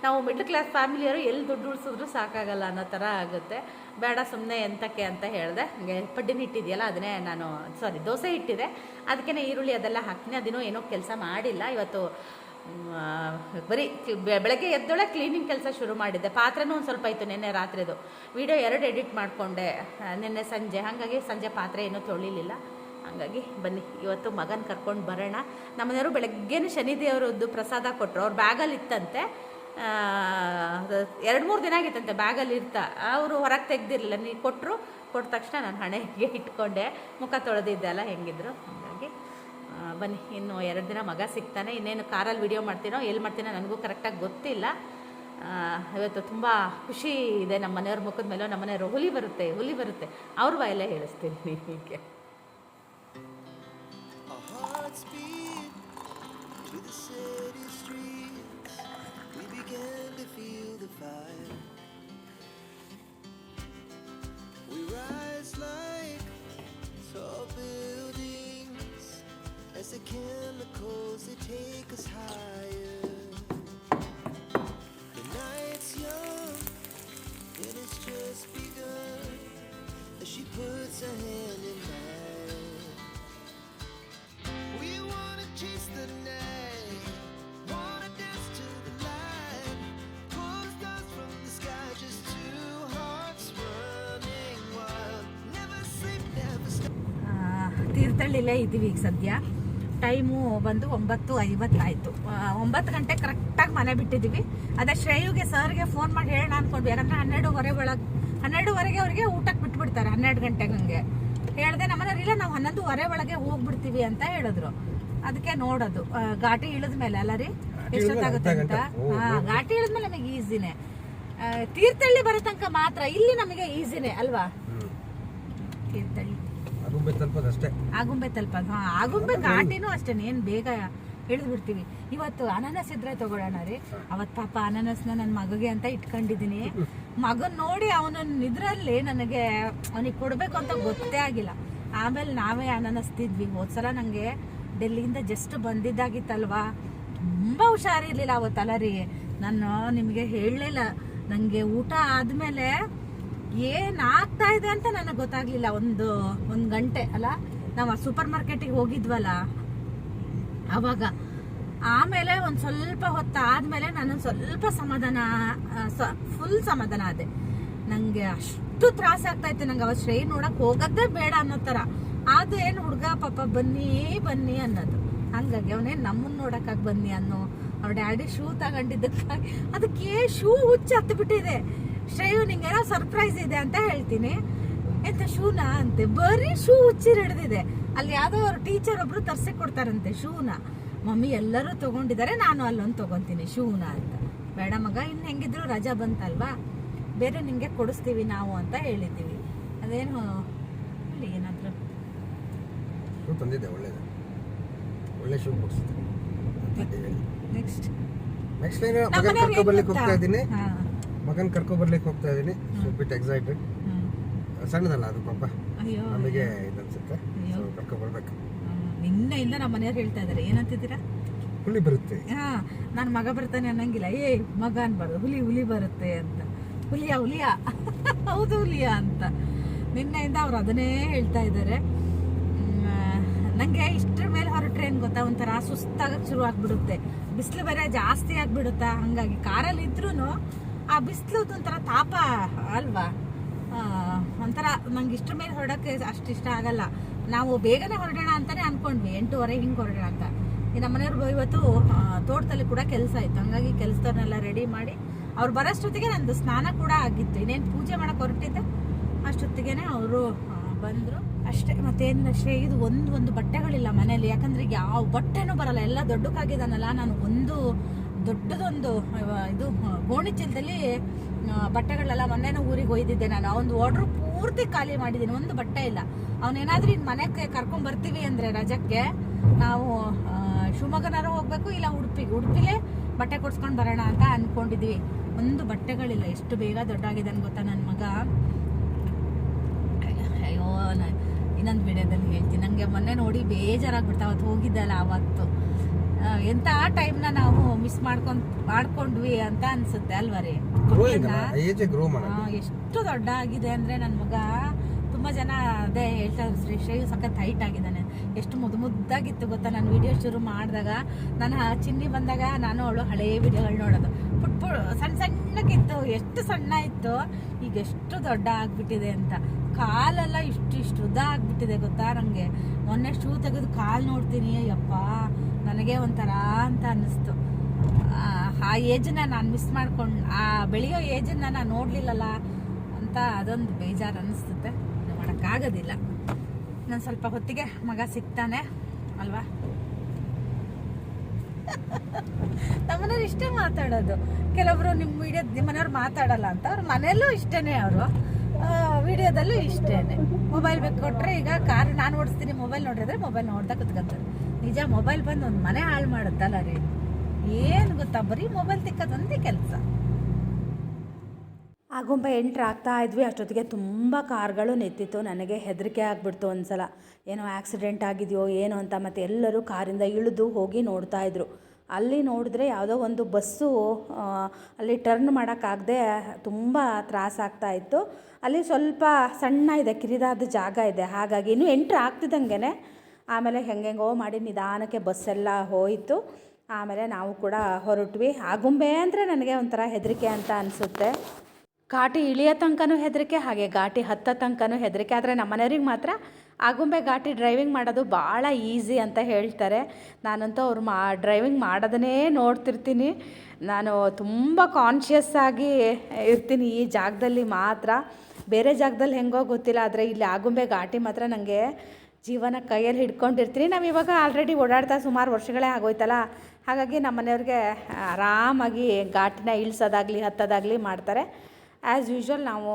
ನಾವು ಮಿಡ್ಲ್ ಕ್ಲಾಸ್ ಫ್ಯಾಮಿಲಿಯವರು ಎಲ್ಲಿ ದುಡ್ಡು ಉಳಿಸಿದ್ರು ಸಾಕಾಗಲ್ಲ ಅನ್ನೋ ಥರ ಆಗುತ್ತೆ. ಬೇಡ ಸುಮ್ಮನೆ ಎಂತಕ್ಕೆ ಅಂತ ಹೇಳಿದೆ. ಪಡ್ಡಿನ ಹಿಟ್ಟಿದೆಯಲ್ಲ, ಅದನ್ನೇ ನಾನು ಸಾರಿ ದೋಸೆ ಹಿಟ್ಟಿದೆ. ಅದಕ್ಕೆ ಈರುಳ್ಳಿ ಅದೆಲ್ಲ ಹಾಕ್ತೀನಿ. ಅದೇನೋ ಏನೋ ಕೆಲಸ ಮಾಡಿಲ್ಲ. ಇವತ್ತು ಬರೀ ಬೆಳಗ್ಗೆ ಎದ್ದೊಳೆ ಕ್ಲೀನಿಂಗ್ ಕೆಲಸ ಶುರು ಮಾಡಿದ್ದೆ. ಪಾತ್ರೆನೂ ಒಂದು ಸ್ವಲ್ಪ ಇತ್ತು ನಿನ್ನೆ ರಾತ್ರಿದು. ವಿಡಿಯೋ ಎರಡು ಎಡಿಟ್ ಮಾಡಿಕೊಂಡೆ. ನಿನ್ನೆ ಸಂಜೆ. ಹಾಗಾಗಿ ಸಂಜೆ ಪಾತ್ರೆ ಏನೂ ತೊಳಿಲಿಲ್ಲ. ಹಾಗಾಗಿ ಬನ್ನಿ, ಇವತ್ತು ಮಗನ ಕರ್ಕೊಂಡು ಬರೋಣ. ನಮ್ಮನೆಯವರು ಬೆಳಗ್ಗೆನೇ ಶನಿದೇವರದ್ದು ಪ್ರಸಾದ ಕೊಟ್ಟರು ಅವ್ರ ಬ್ಯಾಗಲ್ಲಿ ಇತ್ತಂತೆ. ಎರಡು ಮೂರು ದಿನ ಆಗಿತ್ತಂತೆ ಬ್ಯಾಗಲ್ಲಿ ಇರ್ತಾ. ಅವರು ಹೊರಗೆ ತೆಗ್ದಿರಲಿಲ್ಲ. ನೀವು ಕೊಟ್ಟರು ಕೊಟ್ಟ ತಕ್ಷಣ ನಾನು ಹಣೆಗೆ ಇಟ್ಕೊಂಡೆ. ಮುಖ ತೊಳೆದಿದ್ದೆ ಅಲ್ಲ, ಹೆಂಗಿದ್ರು. ಬನ್ನಿ, ಇನ್ನು ಎರಡು ದಿನ ಮಗ ಸಿಗ್ತಾನೆ, ಇನ್ನೇನು ಕಾರಲ್ಲಿ ವಿಡಿಯೋ ಮಾಡ್ತೀನೋ, ಎಲ್ಲಿ ಮಾಡ್ತೀನೋ ನನಗೂ ಕರೆಕ್ಟಾಗಿ ಗೊತ್ತಿಲ್ಲ. ಇವತ್ತು ತುಂಬ ಖುಷಿ ಇದೆ ನಮ್ಮ ಮನೆಯವ್ರ ಮುಖದ ಮೇಲೆ, ನಮ್ಮ ಮನೆಯವರು ಹುಲಿ ಬರುತ್ತೆ ಹುಲಿ ಬರುತ್ತೆ. ಅವ್ರ ಬಾಯಲ್ಲೇ ಹೇಳಿಸ್ತೀನಿ ಹೀಗೆ. Like tall buildings. the chemicals they take us higher. The night's young and it's just begun as she puts her hand in mine. We wanna chase the night, wanna dance to the light, pull the stars from the sky, just two hearts running wild. Never sleep, never stop. ಆ, ತೀರ್ಥಹಳ್ಳಿಲೇ ಇದ್ದೀವಿ ಈಗ ಸದ್ಯ time ಬಂದು ಒಂಬತ್ತು ಐವತ್ತಾಯಿತು. ಒಂಬತ್ತು ಗಂಟೆ ಕರೆಕ್ಟಾಗಿ ಮನೆ ಬಿಟ್ಟಿದ್ದೀವಿ. ಅದೇ ಶ್ರೇಯುಗೆ ಸರ್ಗೆ ಫೋನ್ ಮಾಡಿ ಹೇಳೋಣ ಅನ್ಕೊಂಡ್ವಿ. ಯಾಕಂದ್ರೆ ಹನ್ನೆರಡುವರೆ ಒಳಗೆ ಹನ್ನೆರಡುವರೆಗೆ ಅವರಿಗೆ ಊಟಕ್ಕೆ ಬಿಟ್ಬಿಡ್ತಾರೆ ಹನ್ನೆರಡು ಗಂಟೆಗೆ ಹಂಗೆ. ಹೇಳ್ದೆ ನಮ್ಮನೆಯವ್ರು ಇಲ್ಲ ನಾವು ಹನ್ನೊಂದುವರೆ ಒಳಗೆ ಹೋಗ್ಬಿಡ್ತೀವಿ ಅಂತ ಹೇಳಿದ್ರು. ಅದಕ್ಕೆ ನೋಡೋದು. ಘಾಟಿ ಇಳಿದ ಮೇಲೆ ಅಲ್ಲ ರೀ? ಎಷ್ಟೊತ್ತಾಗುತ್ತೆ ಅಂತ? ಹಾಂ ಘಾಟಿ ಇಳಿದ್ಮೇಲೆ ನಮಗೆ ಈಸಿನೇ. ತೀರ್ಥಹಳ್ಳಿ ಬರೋ ತನಕ ಮಾತ್ರ ಇಲ್ಲಿ ನಮಗೆ ಈಸಿನೇ ಅಲ್ವಾ? ತೀರ್ಥಹಳ್ಳಿ. ಅಗುಂಬೆ ತಲುಪೋದಷ್ಟೇ ಆಗುಂಬೆ ತಲುಪೋದು. ಹಾ ಆಗುಂಬೆ ಘಾಟಿನೂ ಅಷ್ಟೇ ಏನ್ ಬೇಗ ಹಿಡಿದು ಬಿಡ್ತೀವಿ ಇವತ್ತು ಅನಾನಸ್ ಇದ್ರೆ ತಗೊಳ್ಳೋಣ ರೀ. ಅವತ್ ಪಾಪ ಅನಾನಸ್ನ ನನ್ನ ಮಗಗೆ ಅಂತ ಇಟ್ಕೊಂಡಿದೀನಿ ಮಗನ್ ನೋಡಿ ಅವನ ಇದ್ರಲ್ಲಿ ನನಗೆ ಅವನಿಗೆ ಕೊಡ್ಬೇಕು ಅಂತ ಗೊತ್ತೇ ಆಗಿಲ್ಲ. ಆಮೇಲೆ ನಾವೇ ಅನಾನಸ್ ತಿದ್ವಿ. ಹೋದ್ಸಲ ನಂಗೆ ಡೆಲ್ಲಿಯಿಂದ ಜಸ್ಟ್ ಬಂದಿದ್ದಾಗಿತ್ತಲ್ವಾ? ತುಂಬಾ ಹುಷಾರಿರ್ಲಿಲ್ಲ ಅವತ್ತಲ್ಲ ರೀ. ನಾನು ನಿಮಗೆ ಹೇಳಲಿಲ್ಲ. ನಂಗೆ ಊಟ ಆದ್ಮೇಲೆ ಏನ್ ಆಗ್ತಾ ಇದೆ ಅಂತ ನನಗೆ ಗೊತ್ತಾಗ್ಲಿಲ್ಲ. ಒಂದು ಒಂದು ಗಂಟೆ, ಅಲ್ಲ? ನಾವು ಸೂಪರ್ ಮಾರ್ಕೆಟಿಗೆ ಹೋಗಿದ್ವಲ್ಲ? ಅವಾಗ. ಆಮೇಲೆ ಒಂದು ಸ್ವಲ್ಪ ಹೊತ್ತು ಆದಮೇಲೆ ನಾನು ಸ್ವಲ್ಪ ಸಮಾಧಾನ ಫುಲ್ ಸಮಾಧಾನ ಆದೆ. ನನಗೆ ಅಷ್ಟು ತ್ರಾಸ ಆಗ್ತಾ ಇತ್ತು. ನಂಗೆ ಅವ ಶ್ರೇಯ್ ನೋಡಕ್ ಹೋಗೋದೇ ಬೇಡ ಅನ್ನೋ ಥರ ಅದು ಹುಡುಗ ಪಾಪ ಬನ್ನಿ ಬನ್ನಿ ಅನ್ನೋದು. ಹಂಗಾಗಿ ಅವನೇನು ನಮ್ಮನ್ನ ನೋಡೋಕ್ಕಾಗಿ ಬನ್ನಿ ಅನ್ನೋ, ಅವ್ರ ಡ್ಯಾಡಿ ಶೂ ತಗೊಂಡಿದ್ದಕ್ಕಾಗಿ, ಅದಕ್ಕೆ ಶೂ ಹುಚ್ಚ ಹತ್ತು ಬಿಟ್ಟಿದೆ ಶ್ರೇಯು ನಿಂಗೆ ಸರ್ಪ್ರೈಸ್ ಇದೆ ಅಂತ ಹೇಳ್ತೀನಿ. ಎಂತ ಶೂನ ಅಂತೆ? ಬರೀ ಶೂ ಹುಚ್ಚಿರ್ ಹಿಡ್ದಿದೆ ಅಲ್ಲಿ ಯಾವ್ದೋ ಅವ್ರ ಟೀಚರ್ ಒಬ್ರು ತರ್ಸಿ ಕೊಡ್ತಾರಂತೆ ಶೂನ. ಮಮ್ಮಿ ಎಲ್ಲರೂ ತಗೊಂಡಿದ್ದಾರೆ ನಾನು ಅಲ್ಲೊಂದು ತಗೊಂತೀನಿ ಶೂನ ಅಂತ. ಬೇಡ ಮಗ ಇನ್ನು ಹೆಂಗಿದ್ರು ರಜಾ ಬಂತಲ್ವಾ? ಬೇರೆ ನಿಮಗೆ ಕೊಡಿಸ್ತೀವಿ ನಾವು ಅಂತ ಹೇಳಿದ್ದೀವಿ. ಅದೇನು ಇಲ್ಲಿ ಏನಾದರೂ? ತಂದಿದ್ದೆ ಒಳ್ಳೇದು. ಒಳ್ಳೆ ಶೂ ಕೊಡಿಸ್ತೀನಿ ನೆಕ್ಸ್ಟ್ ನೆಕ್ಸ್ಟ್ ಏನು ಮಗನ್ ಕರ್ಕೊಂಡು ಬರ್ಲಿಕ್ಕೆ ಹೋಗ್ತಾ ಇದ್ದೀನಿ. ಮಗನ್ ಕರ್ಕೊ ಬರ್ಲಿಕ್ಕೆ ಹೋಗ್ತಾ ಇದ್ದೀನಿ. ಬಿಟ್ ಎಕ್ಸೈಟೆಡ್ ಸಣ್ಣದಲ್ಲ ಅದು ಪಾಪ. ಅಯ್ಯೋ ನಮಗೆ. ಸೊ ಕರ್ಕೊ ಬರ್ಬೇಕು. ನಿನ್ನೆಯಿಂದ ನಮ್ಮ ಮನೆಯವ್ರು ಹೇಳ್ತಾ ಇದಾರೆ. ಏನಂತಿದ್ದೀರಾ? ಹುಲಿ ಬರುತ್ತೆ. ಹಾ ನಾನು ಮಗ ಬರ್ತಾನೆ ಅನ್ನಂಗಿಲ್ಲ. ಏ ಮಗ ಅನ್ಬಾರ್ದು. ಹುಲಿ ಹುಲಿ ಬರುತ್ತೆ ಅಂತ. ಹುಲಿಯ ಹುಲಿಯ? [LAUGHS] ಹೌದು ಹುಲಿಯ ಅಂತ. ನಿನ್ನೆಯಿಂದ ಅವ್ರು ಅದನ್ನೇ ಹೇಳ್ತಾ ಇದ್ದಾರೆ ನನಗೆ ಇಷ್ಟರ ಮೇಲೆ ಹೊರಟ್ರೆ ಟ್ರೈನ್ ಗೊತ್ತಾ? ಒಂಥರ ಸುಸ್ತಾಗಕ್ಕೆ ಶುರು ಆಗ್ಬಿಡುತ್ತೆ ಬಿಸಿಲು ಬೇರೆ ಜಾಸ್ತಿ ಆಗ್ಬಿಡುತ್ತಾ? ಹಂಗಾಗಿ ಕಾರಲ್ಲಿ ಇದ್ರೂ ಆ ಬಿಸಿಲು ಒಂಥರ ತಾಪ ಅಲ್ವಾ? ಒಂಥರ ನಂಗೆ ಇಷ್ಟ್ರ ಮೇಲೆ ಹೊರಡೋಕ್ಕೆ ಅಷ್ಟು ಇಷ್ಟ ಆಗಲ್ಲ. ನಾವು ಬೇಗನೆ ಹೊರಡೋಣ ಅಂತಲೇ ಅನ್ಕೊಂಡ್ವಿ. ಎಂಟೂವರೆ ಹಿಂಗೆ ಹೊರಡೋಣ ಅಂತ. ನಮ್ಮ ಮನೆಯವ್ರಿಗೂ ಇವತ್ತು ತೋಟದಲ್ಲಿ ಕೂಡ ಕೆಲಸ ಇತ್ತು. ಹಂಗಾಗಿ ಕೆಲಸದವ್ರನ್ನೆಲ್ಲ ರೆಡಿ ಮಾಡಿ ಅವ್ರು ಬರೋಷ್ಟೊತ್ತಿಗೆ ನಂದು ಸ್ನಾನ ಕೂಡ ಆಗಿತ್ತು. ಇನ್ನೇನು ಪೂಜೆ ಮಾಡೋಕೆ ಹೊರಟಿದ್ದೆ. ಅಷ್ಟೊತ್ತಿಗೆ ಅವರು ಬಂದರು. ಅಷ್ಟೇ, ಮತ್ತೇನು ಅಷ್ಟೇ ಇದು ಒಂದು ಒಂದು ಬಟ್ಟೆಗಳಿಲ್ಲ ಮನೇಲಿ. ಯಾಕಂದ್ರೆ ಯಾವ ಬಟ್ಟೆನೂ ಬರಲ್ಲ. ಎಲ್ಲ ದೊಡ್ಡಕ್ಕಾಗಿದ್ದಾನಲ್ಲ. ನಾನು ಒಂದು ದೊಡ್ಡದೊಂದು ಇದು ಗೋಣಿ ಚೀಲದಲ್ಲಿ ಬಟ್ಟೆಗಳೆಲ್ಲ ಮೊನ್ನೆನೂ ಊರಿಗೆ ಒಯ್ದಿದ್ದೆ ನಾನು. ಅವನು ಆರ್ಡ್ರ್ ಪೂರ್ತಿ ಖಾಲಿ ಮಾಡಿದ್ದೀನಿ. ಒಂದು ಬಟ್ಟೆ ಇಲ್ಲ. ಅವನೇನಾದ್ರೂ ಇನ್ನು ಮನೆಗೆ ಕರ್ಕೊಂಡು ಬರ್ತೀವಿ ಅಂದ್ರೆ ರಜಕ್ಕೆ, ನಾವು ಶಿವಮೊಗ್ಗನಾರು ಹೋಗ್ಬೇಕು, ಇಲ್ಲ ಉಡುಪಿ. ಉಡುಪಿಲೇ ಬಟ್ಟೆ ಕೊಡ್ಸ್ಕೊಂಡು ಬರೋಣ ಅಂತ ಅಂದ್ಕೊಂಡಿದ್ವಿ ಒಂದು ಬಟ್ಟೆಗಳಿಲ್ಲ. ಎಷ್ಟು ಬೇಗ ದೊಡ್ಡಾಗಿದ್ದಾನೆ ಗೊತ್ತಾ ನನ್ನ ಮಗ ಅಯ್ಯೋ ನಾ- ಇನ್ನೊಂದು ವಿಡಿಯೋದಲ್ಲಿ ಹೇಳ್ತೀನಿ. ನಂಗೆ ಮೊನ್ನೆ ನೋಡಿ ಬೇಜಾರಾಗ್ಬಿಡ್ತಾ ಅವತ್ತು ಹೋಗಿದ್ದಲ್ಲ ಆವತ್ತು ಆ, ಎಂತ ಟೈಮ್ನ ನಾವು ಮಿಸ್ ಮಾಡ್ಕೊಂಡ್ ಮಾಡ್ಕೊಂಡ್ವಿ ಅಂತ ಅನ್ಸುತ್ತೆ ಅಲ್ವರಿ ಆ, ಎಷ್ಟು ದೊಡ್ಡ ಆಗಿದೆ ಅಂದ್ರೆ ನನ್ನ ಮಗ ತುಂಬಾ ಜನ ಅದೇ ಹೇಳ್ತಾ ಇದ್ರು, ಶ್ರೀ ಶ್ರೇಯು ಸಖತ್ ಹೈಟ್ ಆಗಿದ್ದಾನೆ. ಎಷ್ಟು ಮುದ್ದು ಮುದ್ದಾಗಿತ್ತು ಗೊತ್ತಾ? ನಾನು ವಿಡಿಯೋ ಶುರು ಮಾಡಿದಾಗ ನಾನು ಆ ಚಿನ್ನಿ ಬಂದಾಗ ನಾನು ಅವಳು ಹಳೇ ವಿಡಿಯೋಗಳು ನೋಡೋದು. ಪುಟ್ ಪುಟ್ ಸಣ್ಣ ಸಣ್ಣಕ್ಕಿತ್ತು ಎಷ್ಟು ಸಣ್ಣ ಇತ್ತು ಈಗ ಎಷ್ಟು ದೊಡ್ಡ ಆಗ್ಬಿಟ್ಟಿದೆ ಅಂತ. ಕಾಲೆಲ್ಲ ಇಷ್ಟು ಇಷ್ಟು ಉದ್ದ ಆಗ್ಬಿಟ್ಟಿದೆ ಗೊತ್ತಾ ನಂಗೆ. ಮೊನ್ನೆ ಶೂ ತೆಗೆದು ಕಾಲು ನೋಡ್ತೀನಿ ಅಯ್ಯಪ್ಪ ನನಗೆ ಒಂಥರ ಅಂತ ಅನ್ನಿಸ್ತು. ಆ, ಏಜ್ ಏಜನ್ನ ನಾನು ಮಿಸ್ ಮಾಡ್ಕೊಂಡು ಆ ಬೆಳೆಯೋ ಏಜನ್ನ ನಾನು ನೋಡಲಿಲ್ಲಲ್ಲ ಅಂತ ಅದೊಂದು ಬೇಜಾರು ಅನಿಸ್ತದೆ ಮಾಡೋಕ್ಕಾಗೋದಿಲ್ಲ. ನಾನು ಸ್ವಲ್ಪ ಹೊತ್ತಿಗೆ ಮಗ ಸಿಗ್ತಾನೆ ಅಲ್ವಾ? ನಮ್ಮನೇಲಿ ಇಷ್ಟೇ ಮಾತಾಡೋದು. ಕೆಲವರು ನಿಮ್ಮ ವಿಡಿಯೋ ನಿಮ್ಮನೆಯವ್ರು ಮಾತಾಡಲ್ಲ ಅಂತ. ಅವ್ರ ಮನೆಯಲ್ಲೂ ಇಷ್ಟೇ ಅವರು. ವಿಡಿಯೋದಲ್ಲೂ ಇಷ್ಟೇನೆ. ಮೊಬೈಲ್ ಬೇಕು ಕೊಟ್ಟರೆ ಈಗ ಕಾರ್ ನಾನು ಓಡಿಸ್ತೀನಿ, ಮೊಬೈಲ್ ನೋಡಿದ್ರೆ ಮೊಬೈಲ್ ನೋಡ್ತಾ ಕುತ್ಕೊಂತಾರೆ. ನಿಜ ಮೊಬೈಲ್ ಬಂದು ಒಂದು ಮನೆ ಹಾಳು ಮಾಡುತ್ತಲ್ಲ ರೀ? ಏನು ಗೊತ್ತಾ, ಬರೀ ಮೊಬೈಲ್ ತಿಕ್ಕದೊಂದೇ ಒಂದೇ ಕೆಲಸ. ಆಗುಂಬೆ ಎಂಟ್ರ್ ಆಗ್ತಾ ಇದ್ವಿ. ಅಷ್ಟೊತ್ತಿಗೆ ತುಂಬ ಕಾರ್ಗಳು ನೆತ್ತಿತ್ತು. ನನಗೆ ಹೆದರಿಕೆ ಆಗಿಬಿಡ್ತು ಒಂದ್ಸಲ. ಏನೋ ಆಕ್ಸಿಡೆಂಟ್ ಆಗಿದೆಯೋ, ಏನೋ ಅಂತ ಮತ್ತು ಎಲ್ಲರೂ ಕಾರಿಂದ ಇಳಿದು ಹೋಗಿ ನೋಡ್ತಾ ಇದ್ರು. ಅಲ್ಲಿ ನೋಡಿದ್ರೆ ಯಾವುದೋ ಒಂದು ಬಸ್ಸು ಅಲ್ಲಿ ಟರ್ನ್ ಮಾಡೋಕ್ಕಾಗದೆ ತುಂಬ ತ್ರಾಸಾಗ್ತಾ ಇತ್ತು. ಅಲ್ಲಿ ಸ್ವಲ್ಪ ಸಣ್ಣ ಇದೆ, ಕಿರಿದಾದ ಜಾಗ ಇದೆ. ಹಾಗಾಗಿ ಇನ್ನೂ ಎಂಟ್ರ್ ಆಗ್ತಿದ್ದಂಗೆ ಆಮೇಲೆ ಹೆಂಗೆಂಗೋ ಮಾಡಿ ನಿಧಾನಕ್ಕೆ ಬಸ್ಸೆಲ್ಲ ಹೋಯಿತು. ಆಮೇಲೆ ನಾವು ಕೂಡ ಹೊರಟ್ವಿ. ಆಗುಂಬೆ ಅಂದರೆ ನನಗೆ ಒಂಥರ ಹೆದರಿಕೆ ಅಂತ ಅನಿಸುತ್ತೆ. ಘಾಟಿ ಇಳಿಯೋ ತನಕನೂ ಹೆದರಿಕೆ, ಹಾಗೆ ಘಾಟಿ ಹತ್ತೋ ತನಕನೂ ಹೆದರಿಕೆ. ಆದರೆ ನಮ್ಮ ಮನೆಯವ್ರಿಗೆ ಮಾತ್ರ ಆಗುಂಬೆ ಘಾಟಿ ಡ್ರೈವಿಂಗ್ ಮಾಡೋದು ಭಾಳ ಈಸಿ ಅಂತ ಹೇಳ್ತಾರೆ. ನಾನಂತೂ ಅವ್ರು ಮಾ ಡ್ರೈವಿಂಗ್ ಮಾಡೋದನ್ನೇ ನೋಡ್ತಿರ್ತೀನಿ. ನಾನು ತುಂಬ ಕಾನ್ಷಿಯಸ್ ಆಗಿ ಇರ್ತೀನಿ ಈ ಜಾಗದಲ್ಲಿ ಮಾತ್ರ. ಬೇರೆ ಜಾಗದಲ್ಲಿ ಹೆಂಗೋ ಗೊತ್ತಿಲ್ಲ, ಆದರೆ ಇಲ್ಲಿ ಆಗುಂಬೆ ಘಾಟಿ ಮಾತ್ರ ನನಗೆ ಜೀವನ ಕೈಯಲ್ಲಿ ಹಿಡ್ಕೊಂಡಿರ್ತೀನಿ. ನಾವು ಇವಾಗ ಆಲ್ರೆಡಿ ಓಡಾಡ್ತಾ ಸುಮಾರು ವರ್ಷಗಳೇ ಆಗೋಯ್ತಲ್ಲ, ಹಾಗಾಗಿ ನಮ್ಮ ಮನೆಯವ್ರಿಗೆ ಆರಾಮಾಗಿ ಘಾಟಿನ ಇಳಿಸೋದಾಗಲಿ, ಹತ್ತೋದಾಗಲಿ ಮಾಡ್ತಾರೆ. ಆ್ಯಸ್ ಯೂಶ್ವಲ್ ನಾವು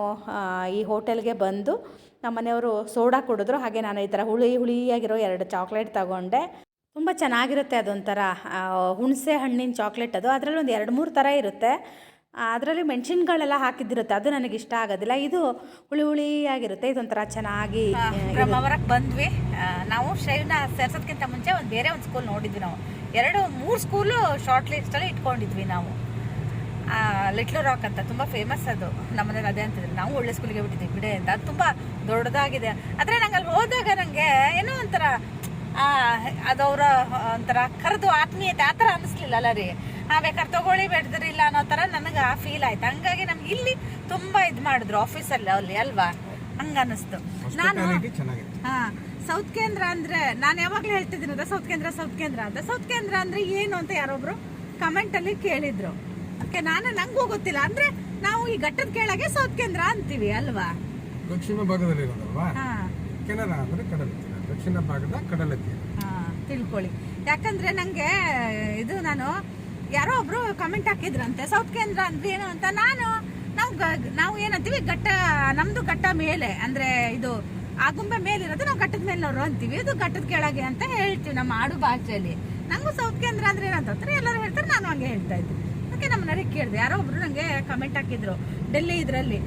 ಈ ಹೋಟೆಲ್ಗೆ ಬಂದು ನಮ್ಮ ಮನೆಯವರು ಸೋಡಾ ಕುಡಿದ್ರು. ಹಾಗೆ ನಾನು ಈ ಥರ ಹುಳಿ ಹುಳಿಯಾಗಿರೋ ಎರಡು ಚಾಕ್ಲೇಟ್ ತಗೊಂಡೆ. ತುಂಬ ಚೆನ್ನಾಗಿರುತ್ತೆ ಅದೊಂಥರ ಹುಣಸೆ ಹಣ್ಣಿನ ಚಾಕ್ಲೇಟ್ ಅದು. ಅದರಲ್ಲಿ ಒಂದು ಎರಡು ಮೂರು ಥರ ಇರುತ್ತೆ. ಅದರಲ್ಲಿ ಮೆಣಸಿನ್ಗಳೆಲ್ಲ ಹಾಕಿದ್ದಿರುತ್ತೆ. ಅದು ನನಗೆ ಇಷ್ಟ ಆಗೋದಿಲ್ಲ. ಇದು ಹುಳಿ ಹುಳಿ ಆಗಿರುತ್ತೆ ಇದೊಂಥರ ಚೆನ್ನಾಗಿ ಬ್ರಹ್ಮಾವರಕ್ಕೆ ಬಂದ್ವಿ. ನಾವು ಶ್ರೇವ್ನ ಸೇರ್ಸೋದಕ್ಕಿಂತ ಮುಂಚೆ ಒಂದು ಬೇರೆ ಒಂದು ಸ್ಕೂಲ್ ನೋಡಿದ್ವಿ ನಾವು. ಎರಡು ಮೂರು ಸ್ಕೂಲು ಶಾರ್ಟ್ ಲಿಸ್ಟಲ್ಲಿ ಇಟ್ಕೊಂಡಿದ್ವಿ ನಾವು. ಲಿಟ್ಲ್ ರಾಕ್ ಅಂತ ತುಂಬ ಫೇಮಸ್ ಅದು. ನಮ್ಮನೇಲಿ ಅದೇ ಅಂತಿದ್ರು. ನಾವು ಒಳ್ಳೆ ಸ್ಕೂಲಿಗೆ ಬಿಟ್ಟಿದ್ವಿ ಬಿಡೆ ಅಂತ. ಅದು ತುಂಬ ದೊಡ್ಡದಾಗಿದೆ. ಆದರೆ ನಂಗೆ ಅಲ್ಲಿ ಹೋದಾಗ ನನಗೆ ಏನೋ ಒಂಥರ ಆ, ಅದು ಅವರ ಒಂಥರ ಕರೆದು ಆತ್ಮೀಯತೆ ಆ ಥರ ಅನ್ನಿಸ್ಲಿಲ್ಲ ಅಲ್ಲ ರೀ? ಆ ಬೇಕಾದ್ರೆ ತಗೊಳ್ಳಿ ಬೇಡದಿರಿಲ್ಲ ಅನ್ನೋ ಥರ ನನಗೆ ಆ ಫೀಲ್ ಆಯ್ತು. ಹಂಗಾಗಿ ನಮ್ಗೆ ಇಲ್ಲಿ ತುಂಬ ಇದು ಮಾಡಿದ್ರು ಆಫೀಸಲ್ಲಿ ಅಲ್ಲಿ ಅಲ್ವಾ? ಹಂಗ ಅನ್ನಿಸ್ತು ನಾನು ಹಾಂ ಸೌತ್ ಕೇಂದ್ರ ಅಂದ್ರೆ ನಾನು ಯಾವಾಗಲೂ ಹೇಳ್ತಿದ್ದೀನಿ ಅದ ಸೌತ್ ಕೇಂದ್ರ ಸೌತ್ ಕೇಂದ್ರ ಅಂತ. ಸೌತ್ ಕೇಂದ್ರ ಅಂದ್ರೆ ಏನು ಅಂತ ಯಾರೊಬ್ರು ಕಮೆಂಟಲ್ಲಿ ಕೇಳಿದ್ರು. ಅದಕ್ಕೆ ನಾನು ನಂಗೂ ಗೊತ್ತಿಲ್ಲ. ಅಂದ್ರೆ ನಾವು ಈ ಘಟ್ಟದ ಕೆಳಗೆ ಸೌತ್ ಕೇಂದ್ರ ಅಂತೀವಿ ಅಲ್ವಾ? ದಕ್ಷಿಣ ಭಾಗದಲ್ಲಿ ಇರೋದಲ್ವಾ? ಹಾ. ಕೆನರಾ ಅಂದ್ರೆ ಕಡಲ. ದಕ್ಷಿಣ ಭಾಗದ ಕಡಲತಿ ತಿಳ್ಕೊಳ್ಳಿ. ಯಾಕಂದ್ರೆ ನಂಗೆ, ಇದು ನಾನು ಯಾರೋ ಒಬ್ರು ಕಮೆಂಟ್ ಹಾಕಿದ್ರಂತೆ, ಸೌತ್ ಕೇಂದ್ರ ಅಂದ್ರೆ ಏನು ಅಂತ ನಾನು, ನಾವು ನಾವು ಏನಂತೀವಿ, ಘಟ್ಟ, ನಮ್ದು ಘಟ್ಟ ಮೇಲೆ, ಅಂದ್ರೆ ಇದು ಆಗುಂಬೆ ಮೇಲಿರೋದು ನಾವು ಘಟ್ಟದ ಮೇಲಿನವರು ಅಂತೀವಿ, ಇದು ಘಟ್ಟದ ಕೆಳಗೆ ಅಂತ ಹೇಳ್ತೀವಿ ನಮ್ಮ ಆಡು ಭಾಷೆಯಲ್ಲಿ. ನಂಗೂ ಸೌತ್ ಕೇಂದ್ರ ಅಂದ್ರೆ ಏನಂತಾರೆ ಎಲ್ಲರೂ ಹೇಳ್ತಾರೆ, ನಾನು ಹಂಗೆ ಹೇಳ್ತಾ ಇದ್ದೆ. ಅದಕ್ಕೆ ನಮ್ಮ ನರಿಗೆ ಕೇಳಿದೆ, ಯಾರೋ ಒಬ್ರು ನಂಗೆ ಕಮೆಂಟ್ ಹಾಕಿದ್ರು, ಡೆಲ್ಲಿ ಇದರಲ್ಲಿ.